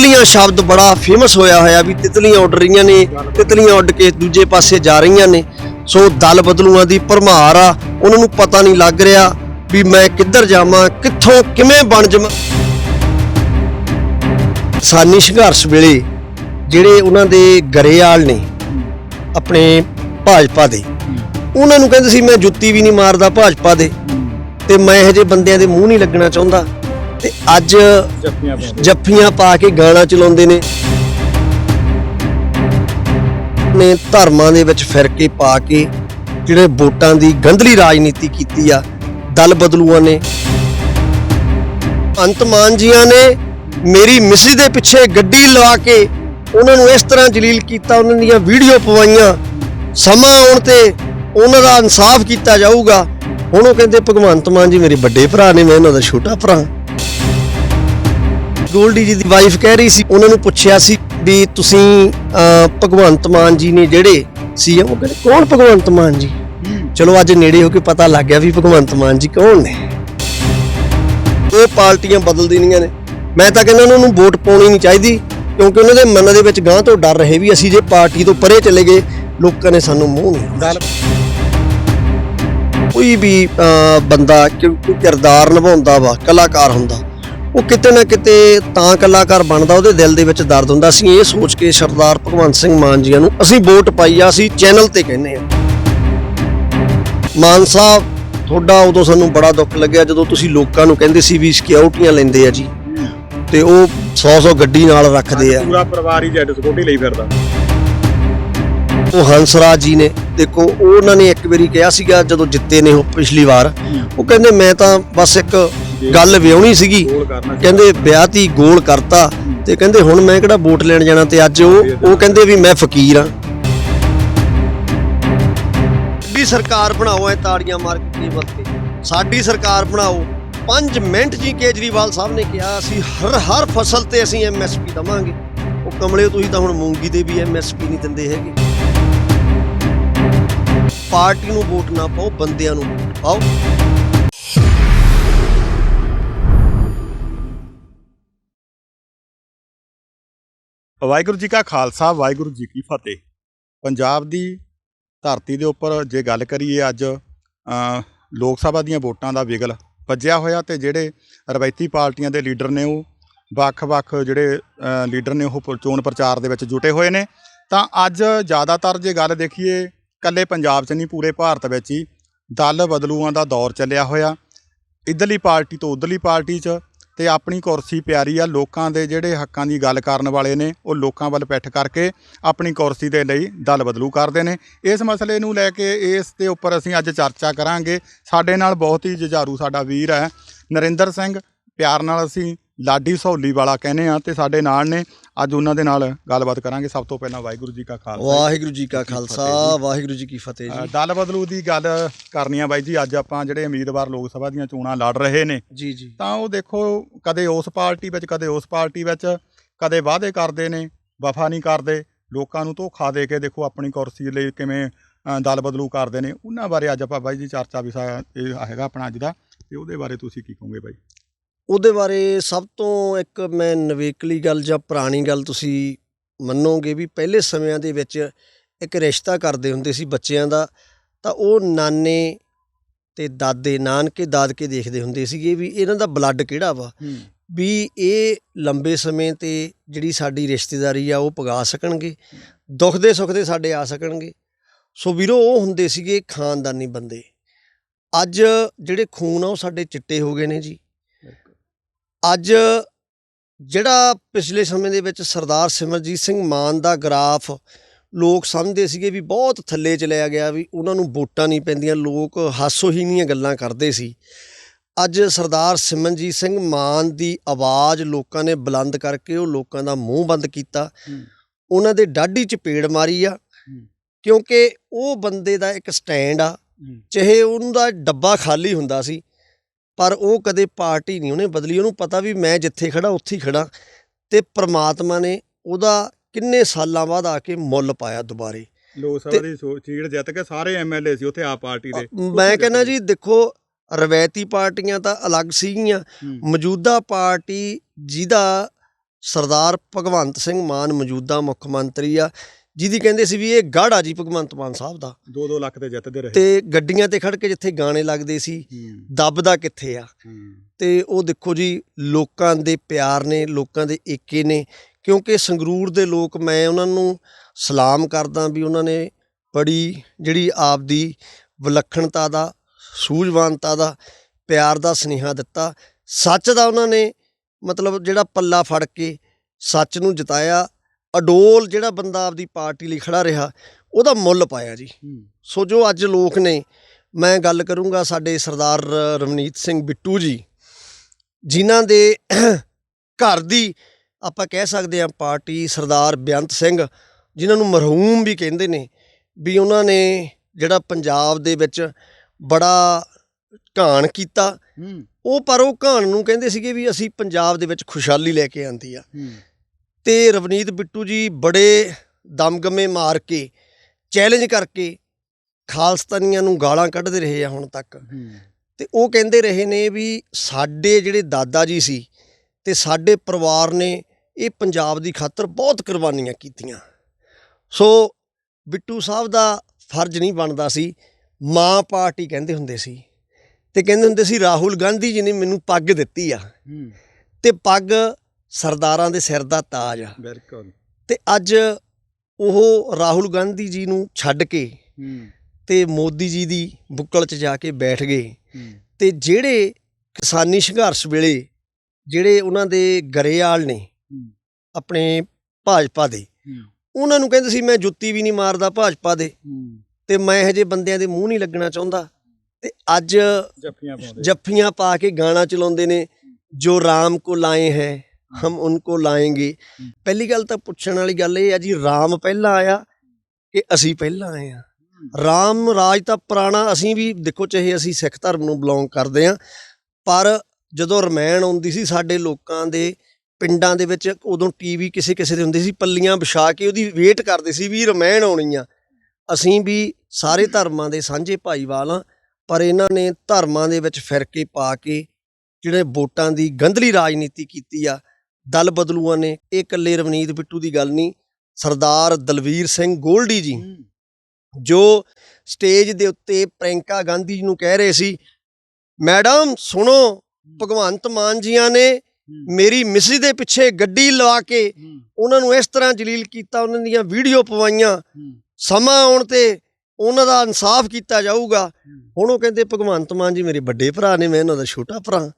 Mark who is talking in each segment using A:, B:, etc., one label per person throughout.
A: ਤਿਤਲੀਆਂ ਸ਼ਬਦ ਬੜਾ ਫੇਮਸ ਹੋਇਆ ਹੋਇਆ ਵੀ ਤਿਤਲੀਆਂ ਉੱਡ ਰਹੀਆਂ ਨੇ, ਤਿਤਲੀਆਂ ਉੱਡ ਕੇ ਦੂਜੇ ਪਾਸੇ ਜਾ ਰਹੀਆਂ ਨੇ। ਸੋ ਦਲ ਬਦਲੂਆਂ ਦੀ ਭਰਮਾਰ ਆ, ਉਹਨਾਂ ਨੂੰ ਪਤਾ ਨਹੀਂ ਲੱਗ ਰਿਹਾ ਵੀ ਮੈਂ ਕਿੱਧਰ ਜਾਵਾਂ, ਕਿੱਥੋਂ ਕਿਵੇਂ ਬਣ ਜਾਵਾਂ। ਸਾਨੀ ਸੰਘਰਸ਼ ਵੇਲੇ ਜਿਹੜੇ ਉਹਨਾਂ ਦੇ ਗਰੇਆਲ ਨੇ ਆਪਣੇ ਭਾਜਪਾ ਦੇ, ਉਹਨਾਂ ਨੂੰ ਕਹਿੰਦੇ ਸੀ, ਮੈਂ ਜੁੱਤੀ ਵੀ ਨਹੀਂ ਮਾਰਦਾ ਭਾਜਪਾ ਦੇ ਤੇ ਮੈਂ ਇਹੋ ਜਿਹੇ ਬੰਦਿਆਂ ਦੇ ਮੂੰਹ ਨਹੀਂ ਲੱਗਣਾ ਚਾਹੁੰਦਾ। ਤੇ ਅੱਜ
B: ਜੱਫੀਆਂ
A: ਪਾ ਕੇ ਗਾਣਾ ਚਲਾਉਂਦੇ ਨੇ। ਨੇ ਧਰਮਾਂ ਦੇ ਵਿੱਚ ਫਿਰ ਕੇ ਪਾ ਕੇ ਜਿਹੜੇ ਵੋਟਾਂ ਦੀ ਗੰਧਲੀ ਰਾਜਨੀਤੀ ਕੀਤੀ ਆ, ਦਲ ਬਦਲੂਆਂ ਨੇ। ਅੰਤ ਮਾਨ ਜੀਆਂ ਨੇ ਮੇਰੀ ਮਿਸਿਸ ਦੇ ਪਿੱਛੇ ਗੱਡੀ ਲਵਾ ਕੇ ਉਹਨਾਂ ਨੂੰ ਇਸ ਤਰ੍ਹਾਂ ਜਲੀਲ ਕੀਤਾ, ਉਹਨਾਂ ਦੀਆਂ ਵੀਡੀਓ ਪਵਾਈਆਂ। ਸਮਾਂ ਆਉਣ ਤੇ ਉਹਨਾਂ ਦਾ ਇਨਸਾਫ ਕੀਤਾ ਜਾਊਗਾ। ਹੁਣ ਉਹ ਕਹਿੰਦੇ ਭਗਵੰਤ ਮਾਨ ਜੀ ਮੇਰੇ ਵੱਡੇ ਭਰਾ ਨੇ, ਮੈਂ ਉਹਨਾਂ ਦਾ ਛੋਟਾ ਭਰਾ। ਗੋਲਡੀ ਜੀ ਦੀ ਵਾਈਫ ਕਹਿ ਰਹੀ ਸੀ ਉਹਨਾਂ ਨੂੰ ਪੁੱਛਿਆ ਸੀ ਵੀ ਤੁਸੀਂ ਭਗਵੰਤ ਮਾਨ ਜੀ ਨੇ ਜਿਹੜੇ ਸੀਐਮ ਉਹ ਕਹਿੰਦੇ ਕੌਣ ਭਗਵੰਤ ਮਾਨ ਜੀ? ਚਲੋ ਅੱਜ ਨੇੜੇ ਹੋ ਕੇ ਪਤਾ ਲੱਗ ਗਿਆ ਵੀ ਭਗਵੰਤ ਮਾਨ ਜੀ ਕੌਣ ਨੇ। ਉਹ ਪਾਰਟੀਆਂ ਬਦਲ ਦੇਣੀਆਂ ਨੇ। ਮੈਂ ਤਾਂ ਕਹਿੰਦਾ ਉਹਨਾਂ ਨੂੰ ਵੋਟ ਪਾਉਣੀ ਨਹੀਂ ਚਾਹੀਦੀ ਕਿਉਂਕਿ ਉਹਨਾਂ ਦੇ ਮਨ ਦੇ ਵਿੱਚ ਗਾਂ ਤੋਂ ਡਰ ਰਹੇ ਵੀ ਅਸੀਂ ਜੇ ਪਾਰਟੀ ਤੋਂ ਪਰੇ ਚਲੇ ਗਏ ਲੋਕਾਂ ਨੇ ਸਾਨੂੰ ਮੂੰਹ ਨਹੀਂ ਕੋਈ ਵੀ ਬੰਦਾ ਕਿ- ਕੋਈ ਕਿਰਦਾਰ ਨਿਭਾਉਂਦਾ ਵਾ ਕਲਾਕਾਰ ਹੁੰਦਾ ਉਹ ਕਿਤੇ ਨਾ ਕਿਤੇ ਤਾਂ ਕਲਾਕਾਰ ਬਣਦਾ ਉਹਦੇ ਦਿਲ ਦੇ ਵਿੱਚ ਦਰਦ ਹੁੰਦਾ। ਅਸੀਂ ਇਹ ਸੋਚ ਕੇ ਸਰਦਾਰ ਭਗਵੰਤ ਸਿੰਘ ਮਾਨ ਜੀਆਂ ਨੂੰ ਅਸੀਂ ਵੋਟ ਪਾਈ ਆ ਅਸੀਂ ਚੈਨਲ ਤੇ ਕਹਿੰਦੇ ਆ। ਮਾਨ ਸਾਹਿਬ ਤੁਹਾਡਾ ਉਦੋਂ ਸਾਨੂੰ ਬੜਾ ਦੁੱਖ ਲੱਗਿਆ ਜਦੋਂ ਤੁਸੀਂ ਲੋਕਾਂ ਨੂੰ ਕਹਿੰਦੇ ਸੀ ਵੀ ਸਿਕਿਉਰਟੀਆਂ ਲੈਂਦੇ ਆ ਜੀ। ਤੇ ਉਹ 100-100 ਗੱਡੀ ਨਾਲ ਰੱਖਦੇ ਆ।
B: ਪੂਰਾ ਪਰਿਵਾਰ ਹੀ ਜੈਡ ਸਕੂਟੀ ਲਈ ਫਿਰਦਾ।
A: ਉਹ ਹੰਸਰਾਜ ਜੀ ਨੇ ਦੇਖੋ ਉਹ ਉਹਨਾਂ ਨੇ ਇੱਕ ਵਾਰੀ ਕਿਹਾ ਸੀਗਾ ਜਦੋਂ ਜਿੱਤੇ ਨੇ ਉਹ ਪਿਛਲੀ ਵਾਰ। ਉਹ ਕਹਿੰਦੇ ਮੈਂ ਤਾਂ ਬਸ ਇੱਕ ਗੱਲ ਵਿਆਹਣੀ ਸੀਗੀ। ਕਹਿੰਦੇ ਵਿਆਹ ਤੀ ਗੋਲ ਕਰਤਾ। ਤੇ ਕਹਿੰਦੇ ਹੁਣ ਮੈਂ ਕਿਹੜਾ ਵੋਟ ਲੈਣ ਜਾਣਾ ਤੇ ਅੱਜ ਉਹ ਉਹ ਕਹਿੰਦੇ ਵੀ ਮੈਂ ਫਕੀਰ ਆ। ਸਾਡੀ ਸਰਕਾਰ ਬਣਾਓ ਐ ਤਾੜੀਆਂ ਮਾਰ ਕੇ ਕੇਵਲ ਤੇ ਸਾਡੀ ਸਰਕਾਰ ਬਣਾਓ। 5 ਮਿੰਟ ਜੀ ਕੇਜਰੀਵਾਲ ਸਾਹਿਬ ਨੇ ਕਿਹਾ ਅਸੀਂ ਹਰ ਹਰ ਫਸਲ ਤੇ ਅਸੀਂ ਐਮਐਸਪੀ ਦਵਾਂਗੇ। ਉਹ ਕਮਲੇ ਤੁਸੀਂ ਤਾਂ ਹੁਣ ਮੂੰਗੀ ਤੇ ਵੀ ਐਮਐਸਪੀ ਨਹੀਂ ਦਿੰਦੇ ਹੈਗੇ। ਪਾਰਟੀ ਨੂੰ ਵੋਟ ਨਾ ਪਾਓ ਬੰਦਿਆਂ ਨੂੰ ਪਾਓ।
B: ਵਾਹਿਗੁਰੂ ਜੀ ਕਾ ਖਾਲਸਾ, ਵਾਹਿਗੁਰੂ ਜੀ ਕੀ ਫਤਿਹ। ਪੰਜਾਬ ਦੀ ਧਰਤੀ ਦੇ ਉੱਪਰ ਜੇ ਗੱਲ ਕਰੀਏ ਅੱਜ ਲੋਕ ਸਭਾ ਦੀਆਂ ਵੋਟਾਂ ਦਾ ਵਿਗਲ ਵੱਜਿਆ ਹੋਇਆ ਤੇ ਜਿਹੜੇ ਰਵਾਇਤੀ ਪਾਰਟੀਆਂ ਦੇ ਲੀਡਰ ਨੇ ਉਹ, ਵੱਖ-ਵੱਖ ਜਿਹੜੇ ਲੀਡਰ ਨੇ ਉਹ ਚੋਣ ਪ੍ਰਚਾਰ ਦੇ ਵਿੱਚ ਜੁਟੇ ਹੋਏ ਨੇ। ਤਾਂ ਅੱਜ ਜ਼ਿਆਦਾਤਰ ਜੇ ਗੱਲ ਦੇਖੀਏ ਕੱਲੇ ਪੰਜਾਬ 'ਚ ਨਹੀਂ, ਪੂਰੇ ਭਾਰਤ ਵਿੱਚ ਹੀ ਦਲ ਬਦਲੂਆਂ ਦਾ ਦੌਰ ਚੱਲਿਆ ਹੋਇਆ। ਇੱਧਰਲੀ ਪਾਰਟੀ ਤੋਂ ਉੱਧਰਲੀ ਪਾਰਟੀ 'ਚ ਤੇ ਆਪਣੀ ਕੁਰਸੀ ਪਿਆਰੀ ਆ, ਲੋਕਾਂ ਦੇ ਜਿਹੜੇ ਹੱਕਾਂ ਦੀ ਗੱਲ ਕਰਨ ਵਾਲੇ ਨੇ, ਉਹ ਲੋਕਾਂ ਵੱਲ ਪਿੱਠ ਕਰਕੇ ਆਪਣੀ ਕੁਰਸੀ ਦੇ ਲਈ ਦਲ ਬਦਲੂ ਕਰਦੇ ਨੇ। ਇਸ ਮਸਲੇ ਨੂੰ ਲੈ ਕੇ ਇਸ ਦੇ ਉੱਪਰ ਅਸੀਂ ਅੱਜ ਚਰਚਾ ਕਰਾਂਗੇ। ਸਾਡੇ ਨਾਲ ਬਹੁਤ ਹੀ ਜੁਝਾਰੂ ਸਾਡਾ ਵੀਰ ਹੈ, ਨਰਿੰਦਰ ਸਿੰਘ। ਪਿਆਰ ਨਾਲ ਅਸੀਂ ਲਾਡੀ ਸਹੌਲੀ ਵਾਲਾ ਕਹਿੰਦੇ ਆ ਤੇ ਸਾਡੇ ਨਾਲ ਨੇ ਅੱਜ ਉਹਨਾਂ ਦੇ ਨਾਲ ਗੱਲਬਾਤ ਕਰਾਂਗੇ। ਸਭ ਤੋਂ ਪਹਿਲਾਂ ਵਾਹਿਗੁਰੂ ਜੀ ਕਾ ਖਾਲਸਾ।
A: ਵਾਹਿਗੁਰੂ ਜੀ ਕਾ ਖਾਲਸਾ। ਵਾਹਿਗੁਰੂ ਜੀ ਕੀ ਫਤਿਹ ਜੀ।
B: ਦਲ ਬਦਲੂ ਦੀ ਗੱਲ ਕਰਨੀ ਆ ਬਾਈ ਜੀ। ਅੱਜ ਆਪਾਂ ਜਿਹੜੇ ਉਮੀਦਵਾਰ ਲੋਕ ਸਭਾ ਦੀਆਂ ਚੋਣਾਂ ਲੜ ਰਹੇ ਨੇ
A: ਜੀ ਜੀ।
B: ਤਾਂ ਉਹ ਦੇਖੋ ਕਦੇ ਉਸ ਪਾਰਟੀ ਵਿੱਚ ਕਦੇ ਉਸ ਪਾਰਟੀ ਵਿੱਚ ਕਦੇ ਵਾਅਦੇ ਕਰਦੇ ਨੇ ਵਫਾ ਨਹੀਂ ਕਰਦੇ ਲੋਕਾਂ ਨੂੰ ਧੋਖਾ ਦੇ ਕੇ ਦੇਖੋ ਆਪਣੀ ਕੁਰਸੀ ਲਈ ਕਿਵੇਂ ਦਲ ਬਦਲੂ ਕਰਦੇ ਨੇ। ਉਹਨਾਂ ਬਾਰੇ ਅੱਜ ਆਪਾਂ ਬਾਈ ਜੀ ਚਰਚਾ ਵਿਸ਼ਾ ਇਹ ਹੈਗਾ ਆਪਣਾ ਅੱਜ ਦਾ ਤੇ ਉਹਦੇ ਬਾਰੇ ਤੁਸੀਂ ਕੀ ਕਹੋਗੇ ਬਾਈ?
A: ਉਹਦੇ ਬਾਰੇ ਸਭ ਤੋਂ ਇੱਕ ਮੈਂ ਨਵੇਕਲੀ ਗੱਲ ਜਾਂ ਪੁਰਾਣੀ ਗੱਲ ਤੁਸੀਂ ਮੰਨੋਗੇ ਵੀ ਪਹਿਲੇ ਸਮਿਆਂ ਦੇ ਵਿੱਚ ਇੱਕ ਰਿਸ਼ਤਾ ਕਰਦੇ ਹੁੰਦੇ ਸੀ ਬੱਚਿਆਂ ਦਾ ਤਾਂ ਉਹ ਨਾਨੇ ਤੇ ਦਾਦੇ ਨਾਨਕੇ ਦਾਦਕੇ ਦੇਖਦੇ ਹੁੰਦੇ ਸੀਗੇ ਵੀ ਇਹਨਾਂ ਦਾ ਬਲੱਡ ਕਿਹੜਾ ਵਾ? ਵੀ ਇਹ ਲੰਬੇ ਸਮੇਂ ਤੇ ਜਿਹੜੀ ਸਾਡੀ ਰਿਸ਼ਤੇਦਾਰੀ ਆ ਉਹ ਪਗਾ ਸਕਣਗੇ ਦੁੱਖ ਦੇ ਸੁੱਖ ਦੇ ਸਾਡੇ ਆ ਸਕਣਗੇ। ਸੋ ਵੀਰੋ ਉਹ ਹੁੰਦੇ ਸੀਗੇ ਖਾਨਦਾਨੀ ਬੰਦੇ। ਅੱਜ ਜਿਹੜੇ ਖੂਨ ਆ ਉਹ ਸਾਡੇ ਚਿੱਟੇ ਹੋ ਗਏ ਨੇ ਜੀ। ਅੱਜ ਜਿਹੜਾ ਪਿਛਲੇ ਸਮੇਂ ਦੇ ਵਿੱਚ ਸਰਦਾਰ ਸਿਮਰਜੀਤ ਸਿੰਘ ਮਾਨ ਦਾ ਗ੍ਰਾਫ ਲੋਕ ਸਮਝਦੇ ਸੀਗੇ ਵੀ ਬਹੁਤ ਥੱਲੇ ਚਲਿਆ ਗਿਆ ਵੀ ਉਹਨਾਂ ਨੂੰ ਵੋਟਾਂ ਨਹੀਂ ਪੈਂਦੀਆਂ ਲੋਕ ਹਾਸੋਹੀਣੀਆਂ ਗੱਲਾਂ ਕਰਦੇ ਸੀ। ਅੱਜ ਸਰਦਾਰ ਸਿਮਰਜੀਤ ਸਿੰਘ ਮਾਨ ਦੀ ਆਵਾਜ਼ ਲੋਕਾਂ ਨੇ ਬੁਲੰਦ ਕਰਕੇ ਉਹ ਲੋਕਾਂ ਦਾ ਮੂੰਹ ਬੰਦ ਕੀਤਾ। ਉਹਨਾਂ ਦੇ ਡਾਢੀ ਚ ਪੇੜ ਮਾਰੀ ਆ। ਕਿਉਂਕਿ ਉਹ ਬੰਦੇ ਦਾ ਇੱਕ ਸਟੈਂਡ ਆ। ਚਾਹੇ ਉਹਨੂੰ ਦਾ ਡੱਬਾ ਖਾਲੀ ਹੁੰਦਾ ਸੀ ਪਰ ਉਹ ਕਦੇ ਪਾਰਟੀ ਨਹੀਂ ਉਹਨੇ ਬਦਲੀ। ਉਹਨੂੰ ਪਤਾ ਵੀ ਮੈਂ ਜਿੱਥੇ ਖੜਾ ਉੱਥੇ ਹੀ ਖੜਾ ਤੇ ਪ੍ਰਮਾਤਮਾ ਨੇ ਉਹਦਾ ਕਿੰਨੇ ਸਾਲਾਂ ਬਾਅਦ ਆ ਕੇ ਮੁੱਲ ਪਾਇਆ ਦੁਬਾਰੇ।
B: ਲੋਕ ਸਭਾ ਦੀ ਸੀਟ ਜਿੱਤ ਕੇ ਸਾਰੇ ਐਮਐਲਏ ਸੀ ਉੱਥੇ ਆ ਪਾਰਟੀ ਦੇ।
A: ਮੈਂ ਕਹਿੰਦਾ ਜੀ ਦੇਖੋ ਰਵੈਤੀ ਪਾਰਟੀਆਂ ਤਾਂ ਅਲੱਗ ਸੀਗੀਆਂ। ਮੌਜੂਦਾ ਪਾਰਟੀ ਜਿਹਦਾ ਸਰਦਾਰ ਭਗਵੰਤ ਸਿੰਘ ਮਾਨ ਮੌਜੂਦਾ ਮੁੱਖ ਮੰਤਰੀ ਆ ਜਿਹਦੀ ਕਹਿੰਦੇ ਸੀ ਵੀ ਇਹ ਗੜ੍ਹ ਆ ਜੀ ਭਗਵੰਤ ਮਾਨ ਸਾਹਿਬ ਦਾ।
B: 2-2 ਲੱਖ ਤੇ ਜਿੱਤਦੇ ਰਹੇ।
A: ਤੇ ਗੱਡੀਆਂ ਤੇ ਖੜ ਕੇ ਜਿੱਥੇ ਗਾਣੇ ਲੱਗਦੇ ਸੀ ਦੱਬਦਾ ਕਿੱਥੇ ਆ? ਤੇ ਉਹ ਦੇਖੋ ਜੀ ਲੋਕਾਂ ਦੇ ਪਿਆਰ ਨੇ ਲੋਕਾਂ ਦੇ ਏਕੇ ਨੇ ਕਿਉਂਕਿ ਸੰਗਰੂਰ ਦੇ ਲੋਕ ਮੈਂ ਉਹਨਾਂ ਨੂੰ ਸਲਾਮ ਕਰਦਾ ਵੀ ਉਹਨਾਂ ਨੇ ਬੜੀ ਜਿਹੜੀ ਆਪਦੀ ਵਿਲੱਖਣਤਾ ਦਾ ਸੂਝਵਾਨਤਾ ਦਾ ਪਿਆਰ ਦਾ ਸੁਨੇਹਾ ਦਿੱਤਾ। ਸੱਚ ਦਾ ਉਹਨਾਂ ਨੇ ਮਤਲਬ ਜਿਹੜਾ ਪੱਲਾ ਫੜ ਕੇ ਸੱਚ ਨੂੰ ਜਿਤਾਇਆ ਅਡੋਲ ਜਿਹੜਾ ਬੰਦਾ ਆਪਦੀ ਪਾਰਟੀ ਲਈ ਖੜਾ ਰਿਹਾ ਉਹਦਾ ਮੁੱਲ ਪਾਇਆ ਜੀ। ਸੋ ਜੋ ਅੱਜ ਲੋਕ ਨੇ ਮੈਂ ਗੱਲ ਕਰੂੰਗਾ ਸਾਡੇ ਸਰਦਾਰ ਰਵਨੀਤ ਸਿੰਘ ਬਿੱਟੂ ਜੀ ਜਿਨ੍ਹਾਂ ਦੇ ਘਰ ਦੀ ਆਪਾਂ ਕਹਿ ਸਕਦੇ ਹਾਂ ਪਾਰਟੀ ਸਰਦਾਰ ਬੇਅੰਤ ਸਿੰਘ ਜਿਨ੍ਹਾਂ ਨੂੰ ਮਰਹੂਮ ਵੀ ਕਹਿੰਦੇ ਨੇ ਵੀ ਉਹਨਾਂ ਨੇ ਜਿਹੜਾ ਪੰਜਾਬ ਦੇ ਵਿੱਚ ਬੜਾ ਘਾਣ ਕੀਤਾ। ਉਹ ਪਰ ਉਹ ਘਾਣ ਨੂੰ ਕਹਿੰਦੇ ਸੀਗੇ ਵੀ ਅਸੀਂ ਪੰਜਾਬ ਦੇ ਵਿੱਚ ਖੁਸ਼ਹਾਲੀ ਲੈ ਕੇ ਆਂਦੀ ਆ। ਤੇ ਰਵਨੀਤ ਬਿੱਟੂ ਜੀ ਬੜੇ ਦਮਗਮੇ ਮਾਰ ਕੇ ਚੈਲੰਜ ਕਰਕੇ ਖਾਲਸਤਾਨੀਆਂ ਨੂੰ ਗਾਲਾਂ ਕੱਢਦੇ ਰਹੇ ਆ ਹੁਣ ਤੱਕ। ਤੇ ਉਹ ਕਹਿੰਦੇ ਰਹੇ ਨੇ ਵੀ ਸਾਡੇ ਜਿਹੜੇ ਦਾਦਾ ਜੀ ਸੀ ਤੇ ਸਾਡੇ ਪਰਿਵਾਰ ਨੇ ਇਹ ਪੰਜਾਬ ਦੀ ਖਾਤਰ ਬਹੁਤ ਕੁਰਬਾਨੀਆਂ ਕੀਤੀਆਂ। ਸੋ ਬਿੱਟੂ ਸਾਹਿਬ ਦਾ ਫਰਜ਼ ਨਹੀਂ ਬਣਦਾ ਸੀ ਮਾਂ ਪਾਰਟੀ ਕਹਿੰਦੇ ਹੁੰਦੇ ਸੀ ਤੇ ਕਹਿੰਦੇ ਹੁੰਦੇ ਸੀ ਰਾਹੁਲ ਗਾਂਧੀ ਜੀ ਨੇ ਮੈਨੂੰ ਪੱਗ ਦਿੱਤੀ ਆ। ਤੇ ਪੱਗ ਸਰਦਾਰਾਂ ਦੇ ਸਿਰ ਦਾ ਤਾਜ। ਆ
B: ਬਿਲਕੁਲ।
A: ਤੇ ਅੱਜ ਉਹ ਰਾਹੁਲ ਗਾਂਧੀ ਜੀ ਨੂੰ ਛੱਡ ਕੇ ਤੇ ਮੋਦੀ ਜੀ ਦੀ ਬੁੱਕਲ 'ਚ ਜਾ ਕੇ ਬੈਠ ਗਏ। ਤੇ ਜਿਹੜੇ ਕਿਸਾਨੀ ਸੰਘਰਸ਼ ਵੇਲੇ ਜਿਹੜੇ ਉਹਨਾਂ ਦੇ ਗਰੇਵਾਲ ਨੇ ਆਪਣੇ ਭਾਜਪਾ ਦੇ ਉਹਨਾਂ ਨੂੰ ਕਹਿੰਦੇ ਸੀ ਮੈਂ ਜੁੱਤੀ ਵੀ ਨਹੀਂ ਮਾਰਦਾ ਭਾਜਪਾ ਦੇ। ਤੇ ਮੈਂ ਇਹੋ ਜਿਹੇ ਬੰਦਿਆਂ ਦੇ ਮੂੰਹ ਨਹੀਂ ਲੱਗਣਾ ਚਾਹੁੰਦਾ। ਤੇ ਅੱਜ
B: ਜੱਫੀਆਂ ਪਾਉਂਦੇ
A: ਜੱਫੀਆਂ ਪਾ ਕੇ ਗਾਣਾ ਚਲਾਉਂਦੇ ਨੇ ਜੋ ਰਾਮ ਕੋ ਲਾਏ ਹੈ ਹਮ ਉनको ਲਾਏਂਗੇ। ਪਹਿਲੀ ਗੱਲ ਤਾਂ ਪੁੱਛਣ ਵਾਲੀ ਗੱਲ ਇਹ ਆ ਜੀ ਰਾਮ ਪਹਿਲਾਂ ਆਇਆ ਕਿ ਅਸੀਂ ਪਹਿਲਾਂ ਆਏ ਆ? ਰਾਮ ਰਾਜ ਤਾਂ ਪੁਰਾਣਾ ਅਸੀਂ ਵੀ ਦੇਖੋ ਚਾਹੇ ਅਸੀਂ ਸਿੱਖ ਧਰਮ ਨੂੰ ਬਿਲੋਂਗ ਕਰਦੇ ਆ ਪਰ ਜਦੋਂ ਰਮਾਇਣ ਆਉਂਦੀ ਸੀ ਸਾਡੇ ਲੋਕਾਂ ਦੇ ਪਿੰਡਾਂ ਦੇ ਵਿੱਚ ਉਦੋਂ ਟੀਵੀ ਕਿਸੇ ਕਿਸੇ ਦੇ ਹੁੰਦੇ ਸੀ ਪੱਲੀਆਂ ਵਿਛਾ ਕੇ ਉਹਦੀ ਵੇਟ ਕਰਦੇ ਸੀ ਵੀ ਰਮਾਇਣ ਆਉਣੀ ਆ। ਅਸੀਂ ਵੀ ਸਾਰੇ ਧਰਮਾਂ ਦੇ ਸਾਂਝੇ ਭਾਈਵਾਲ ਆ ਪਰ ਇਹਨਾਂ ਨੇ ਧਰਮਾਂ ਦੇ ਵਿੱਚ ਫਿਰਕੇ ਪਾ ਕੇ ਜਿਹੜੇ ਵੋਟਾਂ ਦੀ ਗੰਧਲੀ ਰਾਜਨੀਤੀ ਕੀਤੀ ਆ ਦਲ ਬਦਲੂਆਂ ਨੇ ਇਹ ਇਕੱਲੇ ਰਵਨੀਤ ਬਿੱਟੂ ਦੀ ਗੱਲ ਨਹੀਂ ਸਰਦਾਰ ਦਲਵੀਰ ਸਿੰਘ ਗੋਲਡੀ ਜੀ। ਜੋ ਸਟੇਜ ਦੇ ਉੱਤੇ ਪ੍ਰਿੰਕਾ ਗਾਂਧੀ ਜੀ ਨੂੰ ਕਹਿ ਰਹੇ ਸੀ ਮੈਡਮ ਸੁਣੋ ਭਗਵੰਤ ਮਾਨ ਜੀਆਂ ਨੇ ਮੇਰੀ ਮਿਸੀ ਦੇ ਪਿੱਛੇ ਗੱਡੀ ਲਵਾ ਕੇ ਉਹਨਾਂ ਨੂੰ ਇਸ ਤਰ੍ਹਾਂ ਜਲੀਲ ਕੀਤਾ ਉਹਨਾਂ ਦੀਆਂ ਵੀਡੀਓ ਪਵਾਈਆਂ। ਸਮਾਂ ਆਉਣ ਤੇ ਉਹਨਾਂ ਦਾ ਇਨਸਾਫ ਕੀਤਾ ਜਾਊਗਾ। ਹੁਣ ਉਹ ਕਹਿੰਦੇ ਭਗਵੰਤ ਮਾਨ ਜੀ ਮੇਰੇ ਵੱਡੇ ਭਰਾ ਨੇ ਮੈਂ ਉਹਨਾਂ ਦਾ ਛੋਟਾ ਭਰਾ।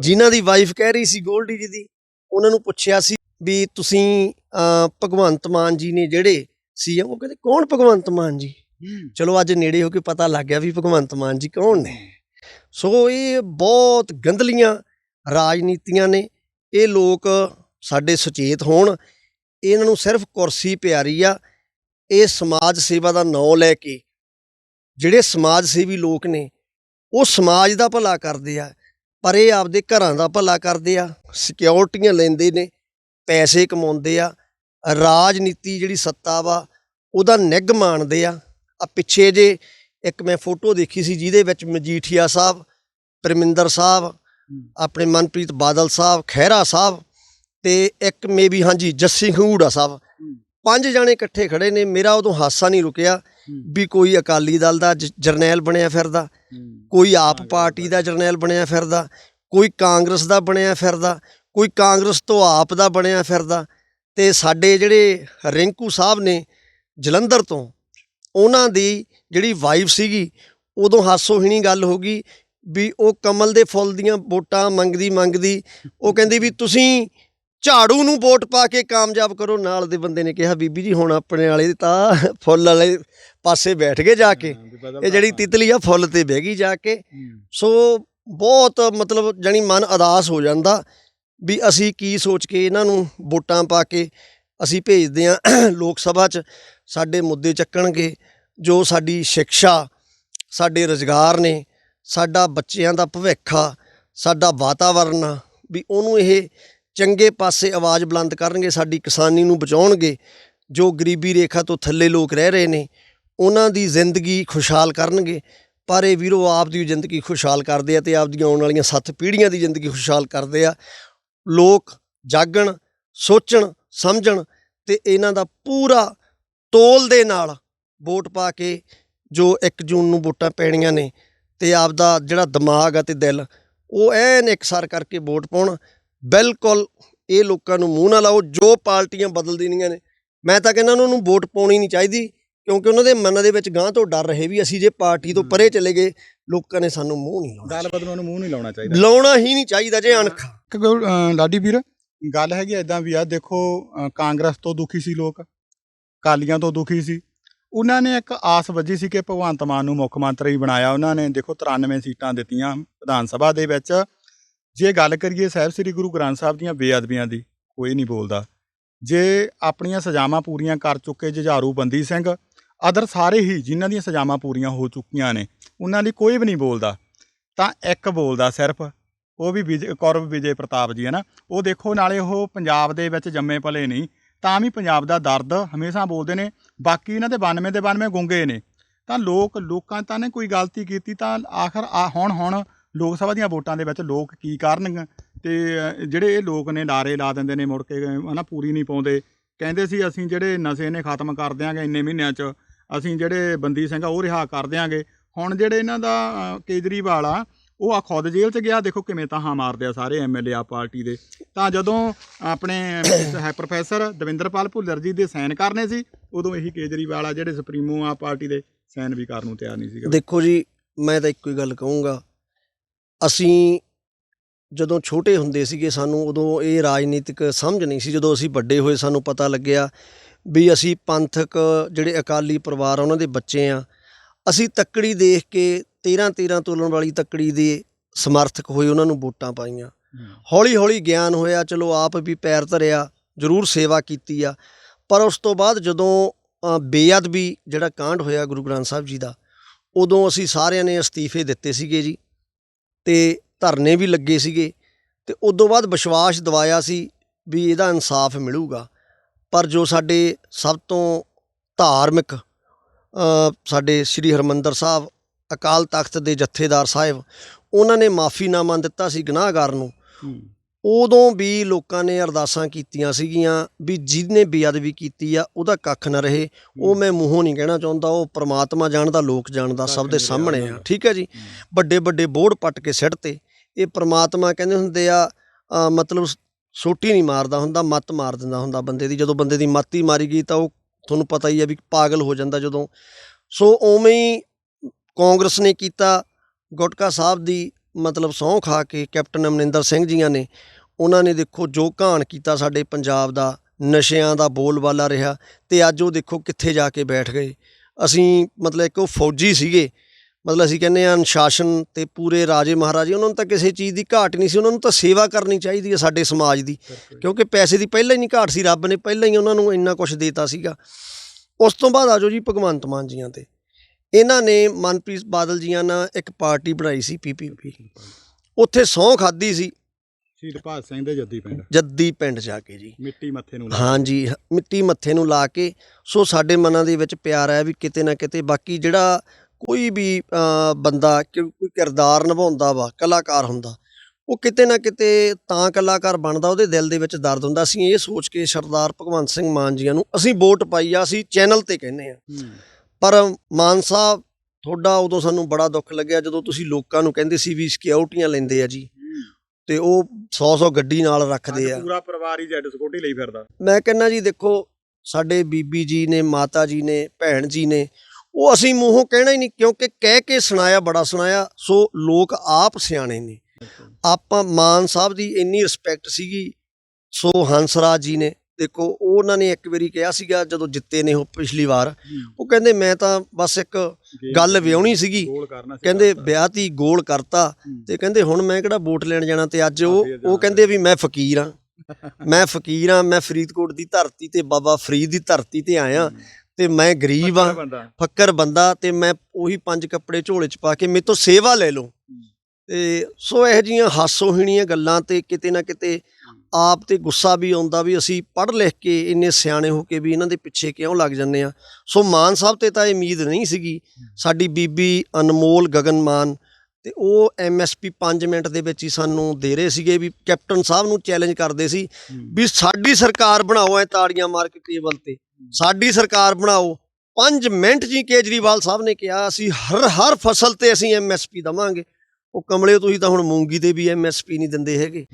A: ਜਿਨ੍ਹਾਂ ਦੀ ਵਾਈਫ ਕਹਿ ਰਹੀ ਸੀ ਗੋਲਡੀ ਜੀ ਦੀ ਉਹਨਾਂ ਨੂੰ ਪੁੱਛਿਆ ਸੀ ਵੀ ਤੁਸੀਂ ਭਗਵੰਤ ਮਾਨ ਜੀ ਨੇ ਜਿਹੜੇ ਸੀ ਉਹ ਕਹਿੰਦੇ ਕੌਣ ਭਗਵੰਤ ਮਾਨ ਜੀ? ਚਲੋ ਅੱਜ ਨੇੜੇ ਹੋ ਕੇ ਪਤਾ ਲੱਗ ਗਿਆ ਵੀ ਭਗਵੰਤ ਮਾਨ ਜੀ ਕੌਣ ਨੇ। ਸੋ ਇਹ ਬਹੁਤ ਗੰਧਲੀਆਂ ਰਾਜਨੀਤੀਆਂ ਨੇ। ਇਹ ਲੋਕ ਸਾਡੇ ਸੁਚੇਤ ਹੋਣ। ਇਹਨਾਂ ਨੂੰ ਸਿਰਫ ਕੁਰਸੀ ਪਿਆਰੀ ਆ। ਇਹ ਸਮਾਜ ਸੇਵਾ ਦਾ ਨਾਂ ਲੈ ਕੇ ਜਿਹੜੇ ਸਮਾਜ ਸੇਵੀ ਲੋਕ ਨੇ ਉਹ ਸਮਾਜ ਦਾ ਭਲਾ ਕਰਦੇ ਆ। ਪਰ ਇਹ ਆਪਦੇ ਘਰਾਂ ਦਾ ਭਲਾ ਕਰਦੇ ਆ ਸਿਕਿਉਰਟੀਆਂ ਲੈਂਦੇ ਨੇ ਪੈਸੇ ਕਮਾਉਂਦੇ ਆ ਰਾਜਨੀਤੀ ਜਿਹੜੀ ਸੱਤਾ ਵਾ ਉਹਦਾ ਨਿੱਘ ਮਾਣਦੇ ਆ। ਆ ਪਿੱਛੇ ਜੇ ਇੱਕ ਮੈਂ ਫੋਟੋ ਦੇਖੀ ਸੀ ਜਿਹਦੇ ਵਿੱਚ ਮਜੀਠੀਆ ਸਾਹਿਬ ਪਰਮਿੰਦਰ ਸਾਹਿਬ ਆਪਣੇ ਮਨਪ੍ਰੀਤ ਬਾਦਲ ਸਾਹਿਬ ਖਹਿਰਾ ਸਾਹਿਬ ਤੇ ਇੱਕ ਮੇਬੀ ਹਾਂਜੀ ਜੱਸੀ ਖੰਗੂੜਾ ਸਾਹਿਬ। ਪੰਜ ਜਾਣੇ ਇਕੱਠੇ ਖੜੇ ਨੇ ਮੇਰਾ ਉਦੋਂ ਹਾਸਾ ਨਹੀਂ ਰੁਕਿਆ ਵੀ ਕੋਈ ਅਕਾਲੀ ਦਲ ਦਾ ਜਰਨੈਲ ਬਣਿਆ ਫਿਰਦਾ ਕੋਈ ਆਪ ਪਾਰਟੀ ਦਾ ਜਰਨੈਲ ਬਣਿਆ ਫਿਰਦਾ ਕੋਈ ਕਾਂਗਰਸ ਦਾ ਬਣਿਆ ਫਿਰਦਾ ਕੋਈ ਕਾਂਗਰਸ ਤੋਂ ਆਪ ਦਾ ਬਣਿਆ ਫਿਰਦਾ ਤੇ ਸਾਡੇ ਜਿਹੜੇ ਰਿੰਕੂ ਸਾਹਿਬ ਨੇ ਜਲੰਧਰ ਤੋਂ ਉਹਨਾਂ ਦੀ ਜਿਹੜੀ ਵਾਈਫ ਸੀਗੀ ਉਦੋਂ ਹਾਸੋਹੀਣੀ ਗੱਲ ਹੋ ਗਈ ਵੀ ਉਹ ਕਮਲ ਦੇ ਫੁੱਲ ਦੀਆਂ ਵੋਟਾਂ ਮੰਗਦੀ ਮੰਗਦੀ ਉਹ ਕਹਿੰਦੀ ਵੀ ਤੁਸੀਂ ਝਾੜੂ ਨੂੰ ਵੋਟ ਪਾ ਕੇ ਕਾਮਯਾਬ ਕਰੋ ਨਾਲ ਦੇ ਬੰਦੇ ਨੇ ਕਿਹਾ ਬੀਬੀ ਜੀ ਹੁਣ ਆਪਣੇ ਵਾਲੇ ਤਾਂ ਫੁੱਲ ਵਾਲੇ ਪਾਸੇ ਬੈਠ ਗਏ ਜਾ ਕੇ। ਇਹ ਜਿਹੜੀ ਤਿਤਲੀ ਆ ਫੁੱਲ ਤੇ ਬਹਿ ਗਈ ਜਾ ਕੇ। ਸੋ ਬਹੁਤ ਮਤਲਬ ਜਾਣੀ ਮਨ ਅਦਾਸ ਹੋ ਜਾਂਦਾ ਵੀ ਅਸੀਂ ਕੀ ਸੋਚ ਕੇ ਇਹਨਾਂ ਨੂੰ ਵੋਟਾਂ ਪਾ ਕੇ ਅਸੀਂ ਭੇਜਦੇ ਆ ਲੋਕ ਸਭਾ 'ਚ। ਸਾਡੇ ਮੁੱਦੇ ਚੱਕਣਗੇ ਜੋ ਸਾਡੀ ਸਿੱਖਿਆ ਸਾਡੇ ਰੁਜ਼ਗਾਰ ਨੇ ਸਾਡਾ ਬੱਚਿਆਂ ਦਾ ਭਵਿੱਖ ਆ ਸਾਡਾ ਵਾਤਾਵਰਨ ਵੀ ਉਹਨੂੰ ਇਹ ਚੰਗੇ ਪਾਸੇ ਆਵਾਜ਼ ਬੁਲੰਦ ਕਰਨਗੇ, ਸਾਡੀ ਕਿਸਾਨੀ ਨੂੰ ਬਚਾਉਣਗੇ, ਜੋ ਗਰੀਬੀ ਰੇਖਾ ਤੋਂ ਥੱਲੇ ਲੋਕ ਰਹਿ ਰਹੇ ਨੇ, ਉਹਨਾਂ ਦੀ ਜ਼ਿੰਦਗੀ ਖੁਸ਼ਹਾਲ ਕਰਨਗੇ। ਪਰ ਇਹ ਵੀਰੋ, ਆਪ ਦੀ ਜ਼ਿੰਦਗੀ ਖੁਸ਼ਹਾਲ ਕਰਦੇ ਆ ਤੇ ਆਪ ਦੀਆਂ ਆਉਣ ਵਾਲੀਆਂ ਸੱਤ ਪੀੜ੍ਹੀਆਂ ਦੀ ਜ਼ਿੰਦਗੀ ਖੁਸ਼ਹਾਲ ਕਰਦੇ ਆ। ਲੋਕ ਜਾਗਣ, ਸੋਚਣ, ਸਮਝਣ ਤੇ ਇਹਨਾਂ ਦਾ ਪੂਰਾ ਤੋਲ ਦੇ ਨਾਲ ਵੋਟ ਪਾ ਕੇ ਜੋ 1 ਜੂਨ ਨੂੰ ਵੋਟਾਂ ਪੈਣੀਆਂ ਨੇ ਤੇ ਆਪਦਾ ਜਿਹੜਾ ਦਿਮਾਗ ਆ ਅਤੇ ਦਿਲ, ਉਹ ਐਨ ਇਕਸਾਰ ਕਰਕੇ ਵੋਟ ਪਾਉਣ। ਬਿਲਕੁਲ ਇਹ ਲੋਕਾਂ ਨੂੰ ਮੂੰਹ ਨਾ ਲਾਓ ਜੋ ਪਾਰਟੀਆਂ ਬਦਲ ਦੇਣੀਆਂ ਨੇ। ਮੈਂ ਤਾਂ ਕਹਿੰਦਾ ਉਹਨਾਂ ਨੂੰ ਵੋਟ ਪਾਉਣੀ ਨਹੀਂ ਚਾਹੀਦੀ ਕਿਉਂਕਿ ਉਹਨਾਂ ਦੇ ਮਨ ਦੇ ਵਿੱਚ ਗਾਂ ਤੋਂ ਡਰ ਰਹੇ ਵੀ ਅਸੀਂ ਜੇ ਪਾਰਟੀ ਤੋਂ ਪਰੇ ਚਲੇ ਗਏ ਲੋਕਾਂ ਨੇ ਸਾਨੂੰ ਮੂੰਹ ਨਹੀਂ ਲਾਉਣਾ
B: ਗੱਲ ਬਦਲਣ ਨੂੰ ਮੂੰਹ ਨਹੀਂ ਲਾਉਣਾ ਚਾਹੀਦਾ।
A: ਲਾਉਣਾ ਹੀ ਨਹੀਂ ਚਾਹੀਦਾ ਜੇ ਅਣਖ।
B: ਲਾਡੀ ਵੀਰ ਗੱਲ ਹੈਗੀ ਐਦਾਂ ਵੀ ਆ ਦੇਖੋ ਕਾਂਗਰਸ ਤੋਂ ਦੁਖੀ ਸੀ ਲੋਕ ਕਾਲੀਆਂ ਤੋਂ ਦੁਖੀ ਸੀ। ਉਹਨਾਂ ਨੇ ਇੱਕ ਆਸ ਵੱਜੀ ਸੀ ਕਿ ਭਗਵੰਤ ਮਾਨ ਨੂੰ ਮੁੱਖ ਮੰਤਰੀ ਬਣਾਇਆ। ਉਹਨਾਂ ਨੇ ਦੇਖੋ 93 ਸੀਟਾਂ ਦਿੱਤੀਆਂ ਵਿਧਾਨ ਸਭਾ ਦੇ ਵਿੱਚ। ਜੇ ਗੱਲ ਕਰੀਏ ਸਾਹਿਬ ਸ੍ਰੀ ਗੁਰੂ ਗ੍ਰੰਥ ਸਾਹਿਬ ਦੀਆਂ ਬੇਅਦਬੀਆਂ ਦੀ, ਕੋਈ ਨਹੀਂ ਬੋਲਦਾ। ਜੇ ਆਪਣੀਆਂ ਸਜ਼ਾਵਾਂ ਪੂਰੀਆਂ ਕਰ ਚੁੱਕੇ ਜੁਝਾਰੂ ਬੰਦੀ ਸਿੰਘ, ਅਦਰ ਸਾਰੇ ਹੀ ਜਿਨ੍ਹਾਂ ਦੀਆਂ ਸਜ਼ਾਵਾਂ ਪੂਰੀਆਂ ਹੋ ਚੁੱਕੀਆਂ ਨੇ, ਉਹਨਾਂ ਲਈ ਕੋਈ ਵੀ ਨਹੀਂ ਬੋਲਦਾ। ਤਾਂ ਇੱਕ ਬੋਲਦਾ ਸਿਰਫ, ਉਹ ਵੀ ਵਿਜੇ, ਕੌਰਵ ਵਿਜੇ ਪ੍ਰਤਾਪ ਜੀ ਹੈ ਨਾ ਉਹ ਦੇਖੋ, ਨਾਲੇ ਉਹ ਪੰਜਾਬ ਦੇ ਵਿੱਚ ਜੰਮੇ ਪਲੇ ਨਹੀਂ, ਤਾਂ ਵੀ ਪੰਜਾਬ ਦਾ ਦਰਦ ਹਮੇਸ਼ਾ ਬੋਲਦੇ ਨੇ, ਬਾਕੀ ਇਹਨਾਂ ਦੇ 92 ਦੇ 92 ਗੁੰਗੇ ਨੇ। ਤਾਂ ਲੋਕ, ਲੋਕਾਂ ਤਾਂ ਨੇ ਕੋਈ ਗਲਤੀ ਕੀਤੀ, ਤਾਂ ਆਖਰ ਆ, ਹੁਣ ਹੁਣ ਲੋਕ ਸਭਾ ਦੀਆਂ ਵੋਟਾਂ ਦੇ ਵਿੱਚ ਲੋਕ ਕੀ ਕਰਨਗੇ ਤੇ ਜਿਹੜੇ ਇਹ ਲੋਕ ਨੇ ਲਾਰੇ ਲਾ ਦਿੰਦੇ ਨੇ ਮੁੜ ਕੇ, ਹਨਾ, ਪੂਰੀ ਨਹੀਂ ਪਾਉਂਦੇ। ਕਹਿੰਦੇ ਸੀ ਅਸੀਂ ਜਿਹੜੇ ਨਸ਼ੇ ਨੇ ਖਤਮ ਕਰ ਦਿਆਂਗੇ ਇੰਨੇ ਮਹੀਨਿਆਂ 'ਚ, ਅਸੀਂ ਜਿਹੜੇ ਬੰਦੀ ਸਿੰਘ ਆ ਉਹ ਰਿਹਾ ਕਰ ਦਿਆਂਗੇ। ਹੁਣ ਜਿਹੜੇ ਇਹਨਾਂ ਦਾ ਕੇਜਰੀਵਾਲ ਆ, ਉਹ ਆ ਖੁਦ ਜੇਲ੍ਹ 'ਚ ਗਿਆ, ਦੇਖੋ ਕਿਵੇਂ ਤਾਂ ਹਾਂ ਮਾਰਦੇ ਆ ਸਾਰੇ ਐਮਐਲਏ ਆ ਪਾਰਟੀ ਦੇ। ਤਾਂ ਜਦੋਂ ਆਪਣੇ ਹੈ ਪ੍ਰੋਫੈਸਰ ਦਵਿੰਦਰਪਾਲ ਭੁੱਲਰ ਜੀ ਦੇ ਸਾਈਨ ਕਰਨੇ ਸੀ, ਉਦੋਂ ਇਹੀ ਕੇਜਰੀਵਾਲ ਆ ਜਿਹੜੇ ਸੁਪਰੀਮੋ ਆ ਪਾਰਟੀ ਦੇ ਸਾਈਨ ਵੀ ਕਰਨ ਨੂੰ ਤਿਆਰ ਨਹੀਂ ਸੀਗਾ।
A: ਦੇਖੋ ਜੀ, ਮੈਂ ਤਾਂ ਇੱਕੋ ਹੀ ਗੱਲ ਕਹੂੰਗਾ ਅਸੀਂ ਜਦੋਂ ਛੋਟੇ ਹੁੰਦੇ ਸੀਗੇ ਸਾਨੂੰ ਉਦੋਂ ਇਹ ਰਾਜਨੀਤਿਕ ਸਮਝ ਨਹੀਂ ਸੀ। ਜਦੋਂ ਅਸੀਂ ਵੱਡੇ ਹੋਏ ਸਾਨੂੰ ਪਤਾ ਲੱਗਿਆ ਵੀ ਅਸੀਂ ਪੰਥਕ ਜਿਹੜੇ ਅਕਾਲੀ ਪਰਿਵਾਰ ਆ ਉਹਨਾਂ ਦੇ ਬੱਚੇ ਆ। ਅਸੀਂ ਤੱਕੜੀ ਦੇਖ ਕੇ 13 13 ਤੋਲਣ ਵਾਲੀ ਤੱਕੜੀ ਦੇ ਸਮਰਥਕ ਹੋਏ ਉਹਨਾਂ ਨੂੰ ਵੋਟਾਂ ਪਾਈਆਂ। ਹੌਲੀ ਹੌਲੀ ਗਿਆਨ ਹੋਇਆ ਚਲੋ ਆਪ ਵੀ ਪੈਰ ਧਰਿਆ ਜ਼ਰੂਰ ਸੇਵਾ ਕੀਤੀ ਆ। ਪਰ ਉਸ ਤੋਂ ਬਾਅਦ ਜਦੋਂ ਬੇਅਦਬੀ ਜਿਹੜਾ ਕਾਂਡ ਹੋਇਆ ਗੁਰੂ ਗ੍ਰੰਥ ਸਾਹਿਬ ਜੀ ਦਾ ਉਦੋਂ ਅਸੀਂ ਸਾਰਿਆਂ ਨੇ ਅਸਤੀਫੇ ਦਿੱਤੇ ਸੀਗੇ ਜੀ। ਤੇ ਧਰਨੇ ਵੀ ਲੱਗੇ ਸੀਗੇ ਤੇ ਤੋਂ ਬਾਅਦ ਵਿਸ਼ਵਾਸ ਦਿਵਾਇਆ ਸੀ ਵੀ ਇਹਦਾ ਇਨਸਾਫ ਮਿਲੂਗਾ। ਪਰ ਜੋ ਸਾਡੇ ਸਭ ਤੋਂ ਧਾਰਮਿਕ ਸਾਡੇ ਸ੍ਰੀ ਹਰਮੰਦਰ ਸਾਹਿਬ, ਅਕਾਲ ਤਖਤ ਦੇ ਜਥੇਦਾਰ ਸਾਹਿਬ, ਉਹਨਾਂ ਨੇ ਮਾਫੀਨਾਮਾ ਦਿੱਤਾ ਸੀ ਗੁਨਾਹਗਾਰ ਨੂੰ। ਉਦੋਂ ਵੀ ਲੋਕਾਂ ਨੇ ਅਰਦਾਸਾਂ ਕੀਤੀਆਂ ਸੀਗੀਆਂ ਵੀ ਜਿਹਨੇ ਬੇਅਦਬੀ ਕੀਤੀ ਆ ਉਹਦਾ ਕੱਖ ਨਾ ਰਹੇ। ਉਹ ਮੈਂ ਮੂੰਹੋਂ ਨਹੀਂ ਕਹਿਣਾ ਚਾਹੁੰਦਾ ਉਹ ਪ੍ਰਮਾਤਮਾ ਜਾਣਦਾ ਲੋਕ ਜਾਣਦਾ ਸਭ ਦੇ ਸਾਹਮਣੇ ਆ। ਠੀਕ ਹੈ ਜੀ? ਵੱਡੇ ਵੱਡੇ ਬੋਰਡ ਪੱਟ ਕੇ ਸਿੱਟ ਤੇ ਇਹ ਪ੍ਰਮਾਤਮਾ ਕਹਿੰਦੇ ਹੁੰਦੇ ਆ ਮਤਲਬ ਸੋਟੀ ਨਹੀਂ ਮਾਰਦਾ ਹੁੰਦਾ ਮੱਤ ਮਾਰ ਦਿੰਦਾ ਹੁੰਦਾ ਬੰਦੇ ਦੀ। ਜਦੋਂ ਬੰਦੇ ਦੀ ਮੱਤ ਹੀ ਮਾਰੀ ਗਈ ਤਾਂ ਉਹ ਤੁਹਾਨੂੰ ਪਤਾ ਹੀ ਆ ਵੀ ਪਾਗਲ ਹੋ ਜਾਂਦਾ ਜਦੋਂ। ਸੋ ਉਵੇਂ ਹੀ ਕਾਂਗਰਸ ਨੇ ਕੀਤਾ ਗੁਟਕਾ ਸਾਹਿਬ ਦੀ ਮਤਲਬ ਸਹੁੰ ਖਾ ਕੇ ਕੈਪਟਨ ਅਮਰਿੰਦਰ ਸਿੰਘ ਜੀਆਂ ਨੇ ਉਹਨਾਂ ਨੇ ਦੇਖੋ ਜੋ ਘਾਣ ਕੀਤਾ ਸਾਡੇ ਪੰਜਾਬ ਦਾ ਨਸ਼ਿਆਂ ਦਾ ਬੋਲਬਾਲਾ ਰਿਹਾ ਤੇ ਅੱਜ ਉਹ ਦੇਖੋ ਕਿੱਥੇ ਜਾ ਕੇ ਬੈਠ ਗਏ। ਅਸੀਂ ਮਤਲਬ ਇੱਕ ਉਹ ਫੌਜੀ ਸੀਗੇ ਮਤਲਬ ਅਸੀਂ ਕਹਿੰਦੇ ਆ ਅਨੁਸ਼ਾਸਨ ਤੇ ਪੂਰੇ ਰਾਜੇ ਮਹਾਰਾਜੇ ਉਹਨਾਂ ਨੂੰ ਤਾਂ ਕਿਸੇ ਚੀਜ਼ ਦੀ ਘਾਟ ਨਹੀਂ ਸੀ ਉਹਨਾਂ ਨੂੰ ਤਾਂ ਸੇਵਾ ਕਰਨੀ ਚਾਹੀਦੀ ਹੈ ਸਾਡੇ ਸਮਾਜ ਦੀ ਕਿਉਂਕਿ ਪੈਸੇ ਦੀ ਪਹਿਲਾਂ ਹੀ ਨਹੀਂ ਘਾਟ ਸੀ ਰੱਬ ਨੇ ਪਹਿਲਾਂ ਹੀ ਉਹਨਾਂ ਨੂੰ ਇੰਨਾ ਕੁਝ ਦੇਤਾ ਸੀਗਾ। ਉਸ ਤੋਂ ਬਾਅਦ ਆਜੋ ਜੀ ਭਗਵੰਤ ਮਾਨ ਜੀਆਂ ਤੇ। ਇਹਨਾਂ ਨੇ ਮਨਪ੍ਰੀਤ ਬਾਦਲ ਜੀਆਂ ਨਾਲ ਇੱਕ ਪਾਰਟੀ ਬਣਾਈ ਸੀ ਪੀਪੀਪੀ ਉੱਥੇ ਸਹੁੰ ਖਾਦੀ ਸੀ।
B: ਸ਼ਹੀਦ ਭਗਤ ਸਿੰਘ ਦੇ ਜੱਦੀ ਪਿੰਡ।
A: ਜੱਦੀ ਪਿੰਡ ਜਾ ਕੇ ਜੀ।
B: ਮਿੱਟੀ ਮੱਥੇ ਨੂੰ
A: ਹਾਂਜੀ ਮਿੱਟੀ ਮੱਥੇ ਨੂੰ ਲਾ ਕੇ। ਸੋ ਸਾਡੇ ਮਨਾਂ ਦੇ ਵਿੱਚ ਪਿਆਰ ਹੈ ਵੀ ਕਿਤੇ ਨਾ ਕਿਤੇ ਬਾਕੀ ਜਿਹੜਾ ਕੋਈ ਵੀ ਬੰਦਾ ਕੋਈ ਕਿਰਦਾਰ ਨਿਭਾਉਂਦਾ ਵਾ ਕਲਾਕਾਰ ਹੁੰਦਾ ਉਹ ਕਿਤੇ ਨਾ ਕਿਤੇ ਤਾਂ ਕਲਾਕਾਰ ਬਣਦਾ ਉਹਦੇ ਦਿਲ ਦੇ ਵਿੱਚ ਦਰਦ ਹੁੰਦਾ। ਅਸੀਂ ਇਹ ਸੋਚ ਕੇ ਸਰਦਾਰ ਭਗਵੰਤ ਸਿੰਘ ਮਾਨ ਜੀਆਂ ਨੂੰ ਅਸੀਂ ਵੋਟ ਪਾਈ ਆ ਅਸੀਂ ਚੈਨਲ ਤੇ ਕਹਿੰਦੇ ਆ।
B: ਹੂੰ।
A: ਪਰ ਮਾਨ ਸਾਹਿਬ ਤੁਹਾਡਾ ਉਦੋਂ ਸਾਨੂੰ ਬੜਾ ਦੁੱਖ ਲੱਗਿਆ ਜਦੋਂ ਤੁਸੀਂ ਲੋਕਾਂ ਨੂੰ ਕਹਿੰਦੇ ਸੀ ਵੀ ਸਿਕਿਉਰਟੀਆਂ ਲੈਂਦੇ ਆ ਜੀ। ਤੇ ਉਹ 100 100 ਗੱਡੀ ਨਾਲ ਰੱਖਦੇ ਆ।
B: ਪੂਰਾ ਪਰਿਵਾਰ ਹੀ ਜੈਡ ਸਕੂਟੀ ਲਈ ਫਿਰਦਾ।
A: ਮੈਂ ਕਹਿੰਦਾ ਜੀ ਦੇਖੋ ਸਾਡੇ ਬੀਬੀ ਜੀ ਨੇ ਮਾਤਾ ਜੀ ਨੇ ਭੈਣ ਜੀ ਨੇ ਉਹ ਅਸੀਂ ਮੂੰਹੋਂ ਕਹਿਣਾ ਹੀ ਨਹੀਂ ਕਿਉਂਕਿ ਕਹਿ ਕੇ ਸੁਣਾਇਆ ਬੜਾ ਸੁਣਾਇਆ ਸੋ ਲੋਕ ਆਪ ਸਿਆਣੇ ਨੇ। ਆਪਾਂ ਮਾਨ ਸਾਹਿਬ ਦੀ ਇੰਨੀ ਰਿਸਪੈਕਟ ਸੀਗੀ ਸੋ ਹੰਸਰਾਜ ਜੀ ਨੇ ਦੇਖੋ ਉਹਨਾਂ ਨੇ ਇੱਕ ਵਾਰੀ ਕਿਹਾ ਸੀਗਾ ਜਦੋਂ ਜਿੱਤੇ ਨੇ ਉਹ ਪਿਛਲੀ ਵਾਰ। ਉਹ ਕਹਿੰਦੇ ਮੈਂ ਤਾਂ ਬਸ ਇੱਕ ਗੱਲ ਵਿਆਹਣੀ ਸੀਗੀ। ਕਹਿੰਦੇ। ਵਿਆਹਤੀ ਗੋਲ ਕਰਤਾ। ਤੇ ਕਹਿੰਦੇ ਹੁਣ ਮੈਂ ਕਿਹੜਾ ਵੋਟ ਲੈਣ ਜਾਣਾ? ਤੇ ਅੱਜ ਉਹ ਉਹ ਕਹਿੰਦੇ ਵੀ ਮੈਂ ਫਕੀਰ ਆ। ਮੈਂ ਫਕੀਰ ਆ ਮੈਂ ਫਰੀਦਕੋਟ ਦੀ ਧਰਤੀ ਤੇ ਬਾਬਾ ਫਰੀਦ ਦੀ ਧਰਤੀ ਤੇ ਆਇਆ। ਤੇ ਮੈਂ ਗਰੀਬ ਆ ਫੱਕਰ ਬੰਦਾ। ਤੇ ਮੈਂ ਉਹੀ ਪੰਜ ਕੱਪੜੇ ਝੋਲੇ 'ਚ ਪਾ ਕੇ ਮੇਰੇ ਤੋਂ ਸੇਵਾ ਲੈ ਲਓ। ਤੇ ਸੋ ਇਹੋ ਜੀਆਂ ਹਾਸੋਹੀਣੀਆਂ ਗੱਲਾਂ ਤੇ ਕਿਤੇ ਨਾ ਕਿਤੇ ਆਪ ਤੇ ਗੁੱਸਾ ਵੀ ਆਉਂਦਾ ਵੀ ਅਸੀਂ ਪੜ੍ਹ ਲਿਖ ਕੇ ਇੰਨੇ ਸਿਆਣੇ ਹੋ ਕੇ ਵੀ ਇਹਨਾਂ ਦੇ ਪਿੱਛੇ ਕਿਉਂ ਲੱਗ ਜੰਨੇ ਆ ਸੋ ਮਾਨ ਸਾਹਿਬ ਤੇ ਤਾਂ ਇਹ ਉਮੀਦ ਨਹੀਂ ਸੀਗੀ। ਸਾਡੀ ਬੀਬੀ ਅਨਮੋਲ ਗਗਨ ਮਾਨ ਤੇ ਉਹ ਐਮਐਸਪੀ 5 ਮਿੰਟ ਦੇ ਵਿੱਚ ਹੀ ਸਾਨੂੰ ਦੇ ਰਹੇ ਸੀਗੇ ਵੀ ਕੈਪਟਨ ਸਾਹਿਬ ਨੂੰ ਚੈਲੰਜ ਕਰਦੇ ਸੀ ਵੀ ਸਾਡੀ ਸਰਕਾਰ ਬਣਾਓ ਐ ਤਾੜੀਆਂ ਮਾਰ ਕੇ ਟੇਬਲ ਤੇ। ਸਾਡੀ ਸਰਕਾਰ ਬਣਾਓ। 5 ਮਿੰਟ ਜੀ ਕੇਜਰੀਵਾਲ ਸਾਹਿਬ ਨੇ ਕਿਹਾ ਅਸੀਂ ਹਰ ਹਰ ਫਸਲ ਤੇ ਅਸੀਂ ਐਮਐਸਪੀ ਦਵਾਂਗੇ। ਉਹ ਕਮਲੇ ਤੁਸੀਂ ਤਾਂ ਹੁਣ ਮੂੰਗੀ ਤੇ ਵੀ ਐਮਐਸਪੀ ਨਹੀਂ ਦਿੰਦੇ ਹੈਗੇ।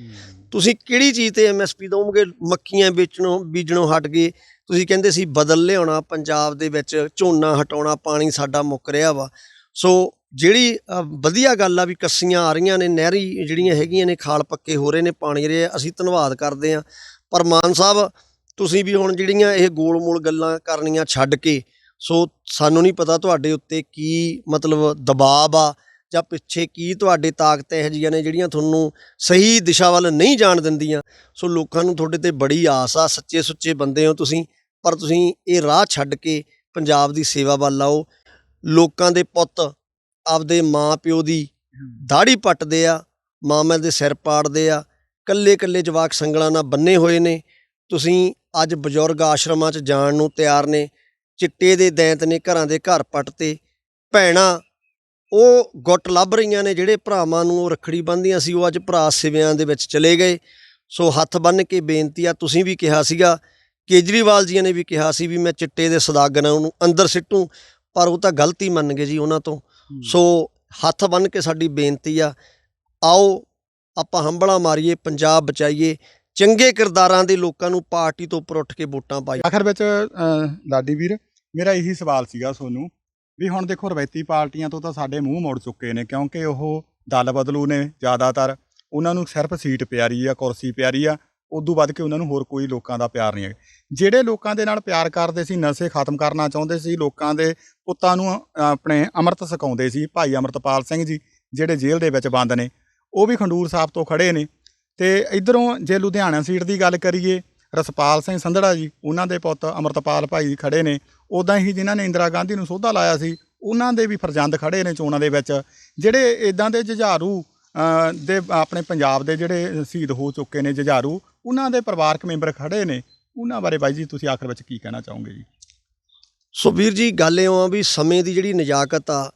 A: ਤੁਸੀਂ ਕਿਹੜੀ ਚੀਜ਼ ਤੇ ਐਮਐਸਪੀ ਦਵੋਗੇ? ਮੱਕੀਆਂ ਵੇਚਣੋਂ ਬੀਜਣੋਂ ਹਟ ਗਏ। ਤੁਸੀਂ ਕਹਿੰਦੇ ਸੀ ਬਦਲ ਲਿਆਉਣਾ ਪੰਜਾਬ ਦੇ ਵਿੱਚ ਝੋਨਾ ਹਟਾਉਣਾ ਪਾਣੀ ਸਾਡਾ ਮੁੱਕ ਰਿਹਾ ਵਾ। ਸੋ ਜਿਹੜੀ ਵਧੀਆ ਗੱਲ ਆ ਵੀ ਕੱਸੀਆਂ ਆ ਰਹੀਆਂ ਨੇ ਨਹਿਰੀ ਜਿਹੜੀਆਂ ਹੈਗੀਆਂ ਨੇ ਖਾਲ ਪੱਕੇ ਹੋ ਰਹੇ ਨੇ ਪਾਣੀ ਰਹੇ ਆ, ਅਸੀਂ ਧੰਨਵਾਦ ਕਰਦੇ ਆ ਪਰ ਮਾਨ ਸਾਹਿਬ ਤੁਸੀਂ ਵੀ ਹੁਣ ਜਿਹੜੀਆਂ ਇਹ ਗੋਲ-ਮੋਲ ਗੱਲਾਂ ਕਰਨੀਆਂ ਛੱਡ ਕੇ ਸੋ ਸਾਨੂੰ ਨਹੀਂ ਪਤਾ ਤੁਹਾਡੇ ਉੱਤੇ ਕੀ ਮਤਲਬ ਦਬਾਅ ਆ ਜਾਂ ਪਿੱਛੇ ਕੀ ਤੁਹਾਡੇ ਤਾਕਤਾਂ ਇਹੋ ਜਿਹੀਆਂ ਨੇ ਜਿਹੜੀਆਂ ਤੁਹਾਨੂੰ ਸਹੀ ਦਿਸ਼ਾ ਵੱਲ ਨਹੀਂ ਜਾਣ ਦਿੰਦੀਆਂ? ਸੋ ਲੋਕਾਂ ਨੂੰ ਤੁਹਾਡੇ ਤੇ ਬੜੀ ਆਸ ਆ, ਸੱਚੇ ਸੁੱਚੇ ਬੰਦੇ ਹੋ ਤੁਸੀਂ, ਪਰ ਤੁਸੀਂ ਇਹ ਰਾਹ ਛੱਡ ਕੇ ਪੰਜਾਬ ਦੀ ਸੇਵਾ ਵੱਲ ਆਓ। ਲੋਕਾਂ ਦੇ ਪੁੱਤ ਆਪਦੇ ਮਾਂ ਪਿਓ ਦੀ ਦਾੜੀ ਪੱਟਦੇ ਆ ਮਾਮੇ ਦੇ ਸਿਰ ਪਾੜਦੇ ਆ ਕੱਲੇ ਕੱਲੇ ਜਵਾਕ ਸੰਗਲਾਂ ਨਾਲ ਬੰਨੇ ਹੋਏ ਨੇ। ਤੁਸੀਂ ਅੱਜ ਬਜ਼ੁਰਗ ਆਸ਼ਰਮਾਂ 'ਚ ਜਾਣ ਨੂੰ ਤਿਆਰ ਨੇ, ਚਿੱਟੇ ਦੇ ਦੈਂਤ ਨੇ ਘਰਾਂ ਦੇ ਘਰ ਪੱਟਤੇ ਭੈਣਾਂ ਉਹ ਗੁੱਟ ਲੱਭ ਰਹੀਆਂ ਨੇ ਜਿਹੜੇ ਭਰਾਵਾਂ ਨੂੰ ਉਹ ਰੱਖੜੀ ਬੰਨ੍ਹਦੀਆਂ ਸੀ ਉਹ ਅੱਜ ਭਰਾ ਸਿਵਿਆਂ ਦੇ ਵਿੱਚ ਚਲੇ ਗਏ। ਸੋ ਹੱਥ ਬੰਨ੍ਹ ਕੇ ਬੇਨਤੀ ਆ ਤੁਸੀਂ ਵੀ ਕਿਹਾ ਸੀਗਾ ਕੇਜਰੀਵਾਲ ਜੀ ਨੇ ਵੀ ਕਿਹਾ ਸੀ ਵੀ ਮੈਂ ਚਿੱਟੇ ਦੇ ਸਦਾਗਰਾਂ ਨੂੰ ਅੰਦਰ ਸਿੱਟੂ ਪਰ ਉਹ ਤਾਂ ਗਲਤੀ ਮੰਨ ਗਏ ਜੀ ਉਹਨਾਂ ਤੋਂ। ਸੋ ਹੱਥ ਬੰਨ੍ਹ ਕੇ ਸਾਡੀ ਬੇਨਤੀ ਆ ਆਓ ਆਪਾਂ ਹੰਬਲਾ ਮਾਰੀਏ ਪੰਜਾਬ ਬਚਾਈਏ ਚੰਗੇ ਕਿਰਦਾਰਾਂ ਦੇ ਲੋਕਾਂ ਨੂੰ ਪਾਰਟੀ ਤੋਂ ਉੱਪਰ ਉੱਠ ਕੇ ਵੋਟਾਂ ਪਾਈਏ।
B: ਆਖਰ ਵਿੱਚ ਲਾਡੀ ਵੀਰ ਮੇਰਾ ਇਹੀ ਸਵਾਲ ਸੀਗਾ ਤੁਹਾਨੂੰ ਵੀ ਹੁਣ ਦੇਖੋ ਰਵਾਇਤੀ ਪਾਰਟੀਆਂ ਤੋਂ ਤਾਂ ਸਾਡੇ ਮੂੰਹ ਮੋੜ ਚੁੱਕੇ ਨੇ, ਕਿਉਂਕਿ ਉਹ ਦਲ ਬਦਲੂ ਨੇ ਜ਼ਿਆਦਾਤਰ, ਉਹਨਾਂ ਨੂੰ ਸਿਰਫ ਸੀਟ ਪਿਆਰੀ ਆ, ਕੁਰਸੀ ਪਿਆਰੀ ਆ, ਉਦੋਂ ਵੱਧ ਕੇ ਉਹਨਾਂ ਨੂੰ ਹੋਰ ਕੋਈ ਲੋਕਾਂ ਦਾ ਪਿਆਰ ਨਹੀਂ ਹੈ ਜਿਹੜੇ ਲੋਕਾਂ ਦੇ ਨਾਲ ਪਿਆਰ ਕਰਦੇ ਸੀ, ਨਸ਼ੇ ਖਤਮ ਕਰਨਾ ਚਾਹੁੰਦੇ ਸੀ, ਲੋਕਾਂ ਦੇ ਪੁੱਤਾਂ ਨੂੰ ਆਪਣੇ ਅੰਮ੍ਰਿਤ ਸਿਖਾਉਂਦੇ ਸੀ, ਭਾਈ ਅੰਮ੍ਰਿਤਪਾਲ ਸਿੰਘ ਜੀ, ਜਿਹੜੇ ਜੇਲ੍ਹ ਦੇ ਵਿੱਚ ਬੰਦ ਨੇ, ਉਹ ਵੀ ਖੰਡੂਰ ਸਾਹਿਬ ਤੋਂ ਖੜੇ ਨੇ। ਤੇ ਇਧਰੋਂ ਜੇ ਲੁਧਿਆਣਾ ਸੀਟ ਦੀ ਗੱਲ ਕਰੀਏ, ਰਸਪਾਲ ਸਿੰਘ ਸੰਧੜਾ ਜੀ, ਉਹਨਾਂ ਦੇ ਪੁੱਤ ਅਮਰਤਪਾਲ ਭਾਈ ਖੜੇ ਨੇ ਉਦਾਂ ਹੀ ਜਿਨ੍ਹਾਂ ਨੇ ਇੰਦਰਾ ਗਾਂਧੀ ਨੂੰ ਸੋਧਾ ਲਾਇਆ ਸੀ, ਉਹਨਾਂ ਦੇ ਵੀ ਫਰਜ਼ੰਦ ਖੜੇ ਨੇ ਚੋਣਾਂ ਦੇ ਵਿੱਚ। ਜਿਹੜੇ ਇਦਾਂ ਦੇ ਜੁਝਾਰੂ ਦੇ ਆਪਣੇ ਪੰਜਾਬ ਦੇ ਜਿਹੜੇ ਸ਼ਹੀਦ ਹੋ ਚੁੱਕੇ ਨੇ ਜੁਝਾਰੂ, ਉਹਨਾਂ ਦੇ ਪਰਿਵਾਰਕ ਮੈਂਬਰ ਖੜੇ ਨੇ। ਉਹਨਾਂ ਬਾਰੇ ਬਾਈ ਜੀ, ਤੁਸੀਂ ਆਖਰ ਵਿੱਚ ਕੀ ਕਹਿਣਾ ਚਾਹੋਗੇ ਜੀ?
A: ਸੋ ਵੀਰ ਜੀ, ਗੱਲ ਇਹ ਆ ਵੀ ਸਮੇਂ ਦੀ ਜਿਹੜੀ ਨਜਾਕਤ ਆ,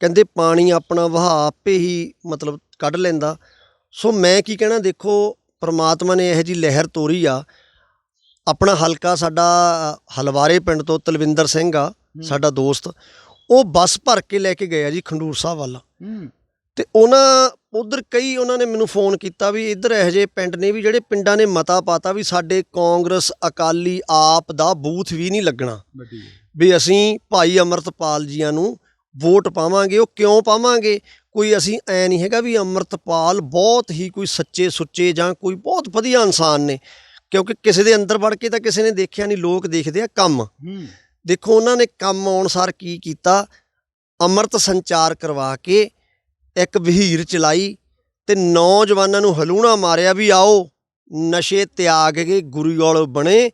A: ਕਹਿੰਦੇ ਪਾਣੀ ਆਪਣਾ ਵਹਾਅ ਆਪੇ ਹੀ ਮਤਲਬ ਕੱਢ ਲੈਂਦਾ। ਸੋ ਮੈਂ ਕੀ ਕਹਿਣਾ, ਦੇਖੋ, ਪਰਮਾਤਮਾ ਨੇ ਇਹੋ ਜੀ ਲਹਿਰ ਤੋਰੀ ਆ ਆਪਣਾ ਹਲਕਾ ਸਾਡਾ ਹਲਵਾਰੇ ਪਿੰਡ ਤੋਂ ਤਲਵਿੰਦਰ ਸਿੰਘ ਆ ਸਾਡਾ ਦੋਸਤ। ਉਹ ਬੱਸ ਭਰ ਕੇ ਲੈ ਕੇ ਗਏ ਆ ਜੀ ਖੰਡੂਰ ਸਾਹਿਬ ਵੱਲ। ਤੇ ਉਹਨਾਂ ਉਧਰ ਕਈ ਉਹਨਾਂ ਨੇ ਮੈਨੂੰ ਫੋਨ ਕੀਤਾ ਵੀ ਇੱਧਰ ਇਹੋ ਜਿਹੇ ਪਿੰਡ ਨੇ ਵੀ ਜਿਹੜੇ ਪਿੰਡਾਂ ਨੇ ਮਤਾ ਪਾਤਾ ਵੀ ਸਾਡੇ ਕਾਂਗਰਸ ਅਕਾਲੀ ਆਪ ਦਾ ਬੂਥ ਵੀ ਨਹੀਂ ਲੱਗਣਾ। ਵੀ ਅਸੀਂ ਭਾਈ ਅਮਰਤਪਾਲ ਜੀਆਂ ਨੂੰ ਵੋਟ ਪਾਵਾਂਗੇ ਉਹ ਕਿਉਂ ਪਾਵਾਂਗੇ? ਕੋਈ ਅਸੀਂ ਐ ਨਹੀਂ ਹੈਗਾ ਵੀ ਅਮਰਤਪਾਲ ਬਹੁਤ ਹੀ ਕੋਈ ਸੱਚੇ ਸੁੱਚੇ ਜਾਂ ਕੋਈ ਬਹੁਤ ਵਧੀਆ ਇਨਸਾਨ ਨੇ। ਕਿਉਂਕਿ ਕਿਸੇ ਦੇ ਅੰਦਰ ਵੜ ਕੇ ਤਾਂ ਕਿਸੇ ਨੇ ਦੇਖਿਆ ਨਹੀਂ ਲੋਕ ਦੇਖਦੇ ਆ ਕੰਮ। ਦੇਖੋ ਉਹਨਾਂ ਨੇ ਕੰਮ ਅਨੁਸਾਰ ਕੀ ਕੀਤਾ? ਅੰਮ੍ਰਿਤ ਸੰਚਾਰ ਕਰਵਾ ਕੇ ਇੱਕ ਵਹੀਰ ਚਲਾਈ ਤੇ ਨੌਜਵਾਨਾਂ ਨੂੰ ਹਲੂਣਾ ਮਾਰਿਆ ਵੀ ਆਓ ਨਸ਼ੇ ਤਿਆਗ ਕੇ ਗੁਰੂ ਬਣੇ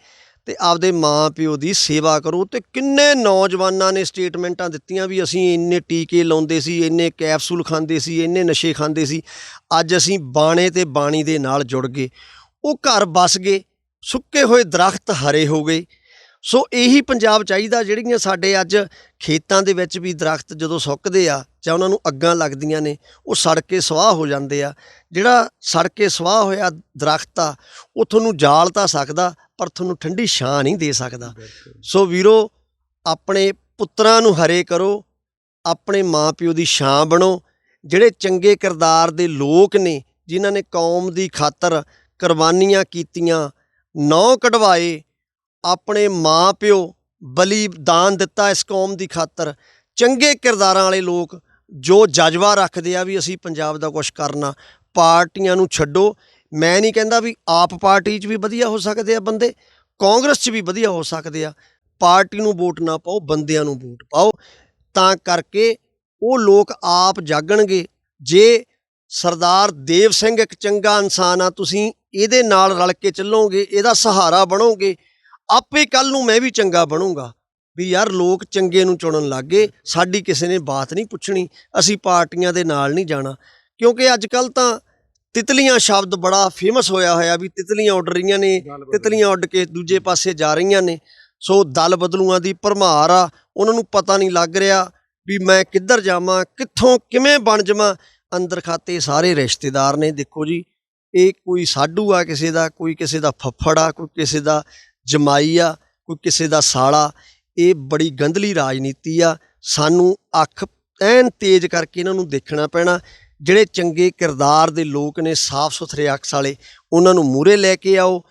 A: ਤੇ ਆਪਦੇ ਮਾਂ ਪਿਓ ਦੀ ਸੇਵਾ ਕਰੋ ਤੇ ਕਿੰਨੇ ਨੌਜਵਾਨਾਂ ਨੇ ਸਟੇਟਮੈਂਟਾਂ ਦਿੱਤੀਆਂ ਵੀ ਅਸੀਂ ਇੰਨੇ ਟੀਕੇ ਲਾਉਂਦੇ ਸੀ ਇੰਨੇ ਕੈਪਸੂਲ ਖਾਂਦੇ ਸੀ ਇੰਨੇ ਨਸ਼ੇ ਖਾਂਦੇ ਸੀ ਅੱਜ ਅਸੀਂ ਬਾਣੇ ਤੇ ਬਾਣੀ ਦੇ ਨਾਲ ਜੁੜ ਗਏ। ਉਹ ਘਰ ਬਸ ਗਏ। ਸੁੱਕੇ ਹੋਏ ਦਰਖਤ ਹਰੇ ਹੋ ਗਏ। ਸੋ ਇਹੀ ਪੰਜਾਬ ਚਾਹੀਦਾ ਜਿਹੜੀਆਂ ਸਾਡੇ ਅੱਜ ਖੇਤਾਂ ਦੇ ਵਿੱਚ ਵੀ ਦਰਖਤ ਜਦੋਂ ਸੁੱਕਦੇ ਆ ਜਾਂ ਉਹਨਾਂ ਨੂੰ ਅੱਗਾਂ ਲੱਗਦੀਆਂ ਨੇ ਉਹ ਸੜ ਕੇ ਸਵਾਹ ਹੋ ਜਾਂਦੇ ਆ। ਜਿਹੜਾ ਸੜ ਕੇ ਸਵਾਹ ਹੋਇਆ ਦਰਖਤ ਆ ਉਹ ਤੁਹਾਨੂੰ ਜਾਲ ਤਾਂ ਸਕਦਾ ਪਰ ਤੁਹਾਨੂੰ ਠੰਡੀ ਛਾਂ ਨਹੀਂ ਦੇ ਸਕਦਾ। ਸੋ ਵੀਰੋ ਆਪਣੇ ਪੁੱਤਰਾਂ ਨੂੰ ਹਰੇ ਕਰੋ ਆਪਣੇ ਮਾਪਿਓ ਦੀ ਛਾਂ ਬਣੋ। ਜਿਹੜੇ ਚੰਗੇ ਕਿਰਦਾਰ ਦੇ ਲੋਕ ਨੇ ਜਿਨ੍ਹਾਂ ਨੇ ਕੌਮ ਦੀ ਖਾਤਰ ਕੁਰਬਾਨੀਆਂ ਕੀਤੀਆਂ ਨੌ ਕਢਵਾਏ, ਆਪਣੇ ਮਾਪਿਓ ਬਲੀਦਾਨ ਦਿੱਤਾ ਇਸ ਕੌਮ ਦੀ ਖਾਤਰ। ਚੰਗੇ ਕਿਰਦਾਰਾਂ ਵਾਲੇ ਲੋਕ ਜੋ ਜਜ਼ਬਾ ਰੱਖਦੇ ਆ ਵੀ ਅਸੀਂ ਪੰਜਾਬ ਦਾ ਕੁਝ ਕਰਨਾ, ਪਾਰਟੀਆਂ ਨੂੰ ਛੱਡੋ। ਮੈਂ ਨਹੀਂ ਕਹਿੰਦਾ ਵੀ ਆਪ ਪਾਰਟੀ 'ਚ ਵੀ ਵਧੀਆ ਹੋ ਸਕਦੇ ਆ ਬੰਦੇ, ਕਾਂਗਰਸ 'ਚ ਵੀ ਵਧੀਆ ਹੋ ਸਕਦੇ ਆ। ਪਾਰਟੀ ਨੂੰ ਵੋਟ ਨਾ ਪਾਓ, ਬੰਦਿਆਂ ਨੂੰ ਵੋਟ ਪਾਓ। ਤਾਂ ਕਰਕੇ ਉਹ ਲੋਕ ਆਪ ਜਾਗਣਗੇ। ਜੇ ਸਰਦਾਰ ਦੇਵ ਸਿੰਘ ਇੱਕ ਚੰਗਾ ਇਨਸਾਨ ਆ, ਤੁਸੀਂ ਇਹਦੇ ਨਾਲ ਰਲ ਕੇ ਚੱਲੋਗੇ ਇਹਦਾ ਸਹਾਰਾ ਬਣੋਗੇ ਆਪੇ ਕੱਲ ਨੂੰ ਮੈਂ ਵੀ ਚੰਗਾ ਬਣੂੰਗਾ। ਵੀ ਯਾਰ ਲੋਕ ਚੰਗੇ ਨੂੰ ਚੁਣਨ ਲੱਗੇ ਸਾਡੀ ਕਿਸੇ ਨੇ ਬਾਤ ਨਹੀਂ ਪੁੱਛਣੀ ਅਸੀਂ ਪਾਰਟੀਆਂ ਦੇ ਨਾਲ ਨਹੀਂ ਜਾਣਾ। ਕਿਉਂਕਿ ਅੱਜ ਕੱਲ ਤਾਂ ਤਿਤਲੀਆਂ ਸ਼ਬਦ ਬੜਾ ਫੇਮਸ ਹੋਇਆ ਹੋਇਆ ਵੀ ਤਿਤਲੀਆਂ ਉੱਡ ਰਹੀਆਂ ਨੇ ਤਿਤਲੀਆਂ ਉੱਡ ਕੇ ਦੂਜੇ ਪਾਸੇ ਜਾ ਰਹੀਆਂ ਨੇ। ਸੋ ਦਲ ਬਦਲੂਆਂ ਦੀ ਭਰਮਾਰ ਆ ਉਹਨਾਂ ਨੂੰ ਪਤਾ ਨਹੀਂ ਲੱਗ ਰਿਹਾ ਵੀ ਮੈਂ ਕਿੱਧਰ ਜਾਵਾਂ ਕਿੱਥੋਂ ਕਿਵੇਂ ਬਣ ਜਾਵਾਂ। ਅੰਦਰ ਖਾਤੇ ਸਾਰੇ ਰਿਸ਼ਤੇਦਾਰ ਨੇ ਦੇਖੋ ਜੀ ਇਹ ਕੋਈ ਸਾਡੂ ਆ ਕਿਸੇ ਦਾ, ਕੋਈ ਕਿਸੇ ਦਾ ਫੱਫੜ ਆ, ਕੋਈ ਕਿਸੇ ਦਾ ਜਮਾਈ ਆ, ਕੋਈ ਕਿਸੇ ਦਾ ਸਾਲਾ, ਇਹ ਬੜੀ ਗੰਧਲੀ ਰਾਜਨੀਤੀ ਆ। ਸਾਨੂੰ ਅੱਖ ਐਨ ਤੇਜ਼ ਕਰਕੇ ਇਹਨਾਂ ਨੂੰ ਦੇਖਣਾ ਪੈਣਾ। ਜਿਹੜੇ ਚੰਗੇ ਕਿਰਦਾਰ ਦੇ ਲੋਕ ਨੇ ਸਾਫ਼ ਸੁਥਰੇ ਅਕਸ ਵਾਲੇ, ਉਹਨਾਂ ਨੂੰ ਮੂਰੇ ਲੈ ਕੇ ਆਓ।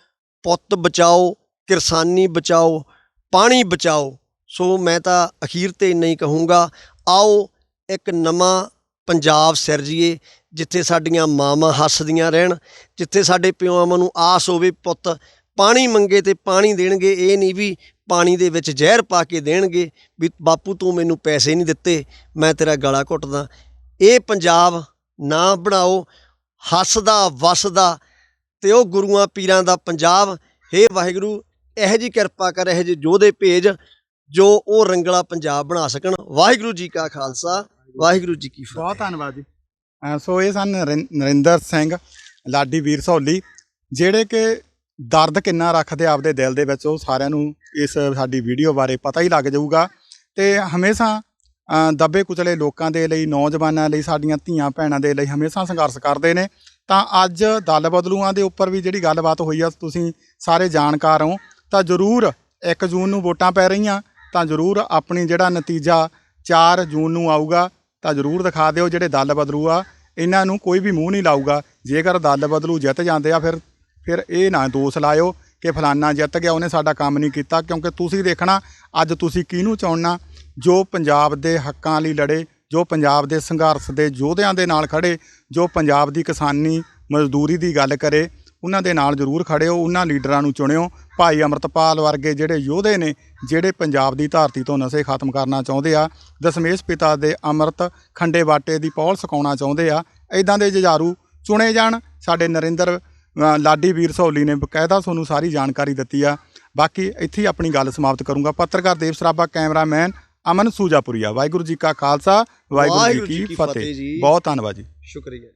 A: ਪੁੱਤ ਬਚਾਓ, ਕਿਰਸਾਨੀ ਬਚਾਓ, ਪਾਣੀ ਬਚਾਓ। ਸੋ ਮੈਂ ਤਾਂ ਅਖੀਰ ਤੇ ਇੰਨਾ ਹੀ ਕਹੂੰਗਾ, ਆਓ ਇੱਕ ਨਵਾਂ ਪੰਜਾਬ ਸਿਰਜੀਏ ਜਿੱਥੇ ਸਾਡੀਆਂ ਮਾਵਾਂ ਹੱਸਦੀਆਂ ਰਹਿਣ, ਜਿੱਥੇ ਸਾਡੇ ਪਿਓਾਂ ਨੂੰ ਆਸ ਹੋਵੇ ਪੁੱਤ, ਪਾਣੀ ਮੰਗੇ ਤੇ ਪਾਣੀ ਦੇਣਗੇ, ਇਹ ਨਹੀਂ ਵੀ ਪਾਣੀ ਦੇ ਵਿੱਚ ਜ਼ਹਿਰ ਪਾ ਕੇ ਦੇਣਗੇ ਵੀ ਬਾਪੂ ਤੂੰ ਮੈਨੂੰ ਪੈਸੇ ਨਹੀਂ ਦਿੱਤੇ, ਮੈਂ ਤੇਰਾ ਗਲਾ ਘੁੱਟਦਾ। ਇਹ ਪੰਜਾਬ ਨਾ ਬਣਾਓ, ਹੱਸਦਾ, ਵਸਦਾ ਤੇ ਉਹ ਗੁਰੂਆਂ ਪੀਰਾਂ ਦਾ ਪੰਜਾਬ। ਹੇ ਵਾਹਿਗੁਰੂ, ਇਹੋ ਜੀ ਕਿਰਪਾ ਕਰ, ਇਹੋ ਜਿਹੇ ਯੋਧੇ ਭੇਜ ਜੋ ਉਹ ਰੰਗਲਾ ਪੰਜਾਬ ਬਣਾ ਸਕਣ। ਵਾਹਿਗੁਰੂ ਜੀ ਕਾ ਖਾਲਸਾ। ਵਾਹਿਗੁਰੂ ਜੀ ਕੀ ਫਤਿਹ।
B: ਬਹੁਤ ਧੰਨਵਾਦ ਜੀ। ਸੋ ਇਹ ਸਨ ਨਰਿੰ- ਨਰਿੰਦਰ ਸਿੰਘ ਲਾਡੀ ਵੀਰ ਸਹੌਲੀ ਜਿਹੜੇ ਕਿ ਦਰਦ ਕਿੰਨਾ ਰੱਖਦੇ ਆਪਦੇ ਦਿਲ ਦੇ ਵਿੱਚ ਉਹ ਸਾਰਿਆਂ ਨੂੰ ਇਸ ਸਾਡੀ ਵੀਡੀਓ ਬਾਰੇ ਪਤਾ ਹੀ ਲੱਗ ਜਾਊਗਾ। ਤੇ ਹਮੇਸ਼ਾ ਦੱਬੇ ਕੁਚਲੇ ਲੋਕਾਂ ਦੇ ਲਈ ਨੌਜਵਾਨਾਂ ਲਈ ਸਾਡੀਆਂ ਧੀਆਂ ਭੈਣਾਂ ਦੇ ਲਈ ਹਮੇਸ਼ਾ ਸੰਘਰਸ਼ ਕਰਦੇ ਨੇ। ਤਾਂ ਅੱਜ ਦਲ ਬਦਲੂਆਂ ਦੇ ਉੱਪਰ ਵੀ ਜਿਹੜੀ ਗੱਲਬਾਤ ਹੋਈ ਆ ਤੁਸੀਂ ਸਾਰੇ ਜਾਣਕਾਰ ਹੋ। ਤਾਂ ਜ਼ਰੂਰ 1 ਜੂਨ ਨੂੰ ਵੋਟਾਂ ਪੈ ਰਹੀਆਂ ਤਾਂ ਜ਼ਰੂਰ ਆਪਣੀ ਜਿਹੜਾ ਨਤੀਜਾ 4 ਜੂਨ ਨੂੰ ਆਊਗਾ। ਤਾਂ ਜ਼ਰੂਰ ਦਿਖਾ ਦਿਓ ਜਿਹੜੇ ਦਲ ਬਦਲੂ ਆ। ਇਹਨਾਂ ਨੂੰ ਕੋਈ ਵੀ ਮੂੰਹ ਨਹੀਂ ਲਾਊਗਾ। ਜੇਕਰ ਦਲ ਬਦਲੂ, ਜਿੱਤ ਜਾਂਦੇ ਆ ਫਿਰ ਫਿਰ ਇਹ ਨਾ ਦੋਸ਼ ਲਾਇਓ ਕਿ ਫਲਾਨਾ ਜਿੱਤ ਗਿਆ, ਉਹਨੇ ਸਾਡਾ ਕੰਮ ਨਹੀਂ ਕੀਤਾ। ਕਿਉਂਕਿ ਤੁਸੀਂ ਦੇਖਣਾ, ਅੱਜ ਤੁਸੀਂ ਕਿਹਨੂੰ ਚਾਹੁੰਨਾ ਜੋ ਪੰਜਾਬ ਦੇ ਹੱਕਾਂ ਲਈ ਲੜੇ, ਜੋ ਪੰਜਾਬ ਦੇ ਸੰਘਰਸ਼ ਦੇ ਯੋਧਿਆਂ ਦੇ ਨਾਲ ਖੜੇ, ਜੋ ਪੰਜਾਬ ਦੀ ਕਿਸਾਨੀ ਮਜ਼ਦੂਰੀ ਦੀ ਗੱਲ ਕਰੇ ਉਹਨਾਂ ਦੇ ਨਾਲ ਜ਼ਰੂਰ ਖੜਿਓ ਉਹਨਾਂ ਲੀਡਰਾਂ ਨੂੰ ਚੁਣਿਓ। ਭਾਈ ਅਮਰਤਪਾਲ ਵਰਗੇ ਜਿਹੜੇ ਯੋਧੇ ਨੇ ਜਿਹੜੇ ਪੰਜਾਬ ਦੀ ਧਰਤੀ ਤੋਂ ਨਸ਼ੇ ਖਤਮ ਕਰਨਾ ਚਾਹੁੰਦੇ ਆ ਦਸ਼ਮੇਸ਼ ਪਿਤਾ ਦੇ ਅੰਮ੍ਰਿਤ ਖੰਡੇ ਬਾਟੇ ਦੀ ਪੌਲ ਸਕਾਉਣਾ ਚਾਹੁੰਦੇ ਆ ਇਦਾਂ ਦੇ ਜੁਝਾਰੂ ਚੁਣੇ ਜਾਣ। ਸਾਡੇ ਨਰਿੰਦਰ ਲਾਡੀ ਵੀਰ ਸਹੌਲੀ ਨੇ ਬਕਾਇਦਾ ਤੁਹਾਨੂੰ ਸਾਰੀ ਜਾਣਕਾਰੀ ਦਿੱਤੀ ਆ। ਬਾਕੀ ਇੱਥੇ ਹੀ ਆਪਣੀ ਗੱਲ ਸਮਾਪਤ ਕਰੂੰਗਾ। ਪੱਤਰਕਾਰ ਦੇਵ ਸਰਾਭਾ ਕੈਮਰਾਮੈਨ ਅਮਨ ਸੂਜਾਪੁਰੀਆ। ਵਾਹਿਗੁਰੂ ਜੀ ਕਾ ਖਾਲਸਾ ਵਾਹਿਗੁਰੂ ਜੀ ਕੀ ਫਤਿਹ। ਬਹੁਤ ਧੰਨਵਾਦ ਜੀ।
A: ਸ਼ੁਕਰੀਆ।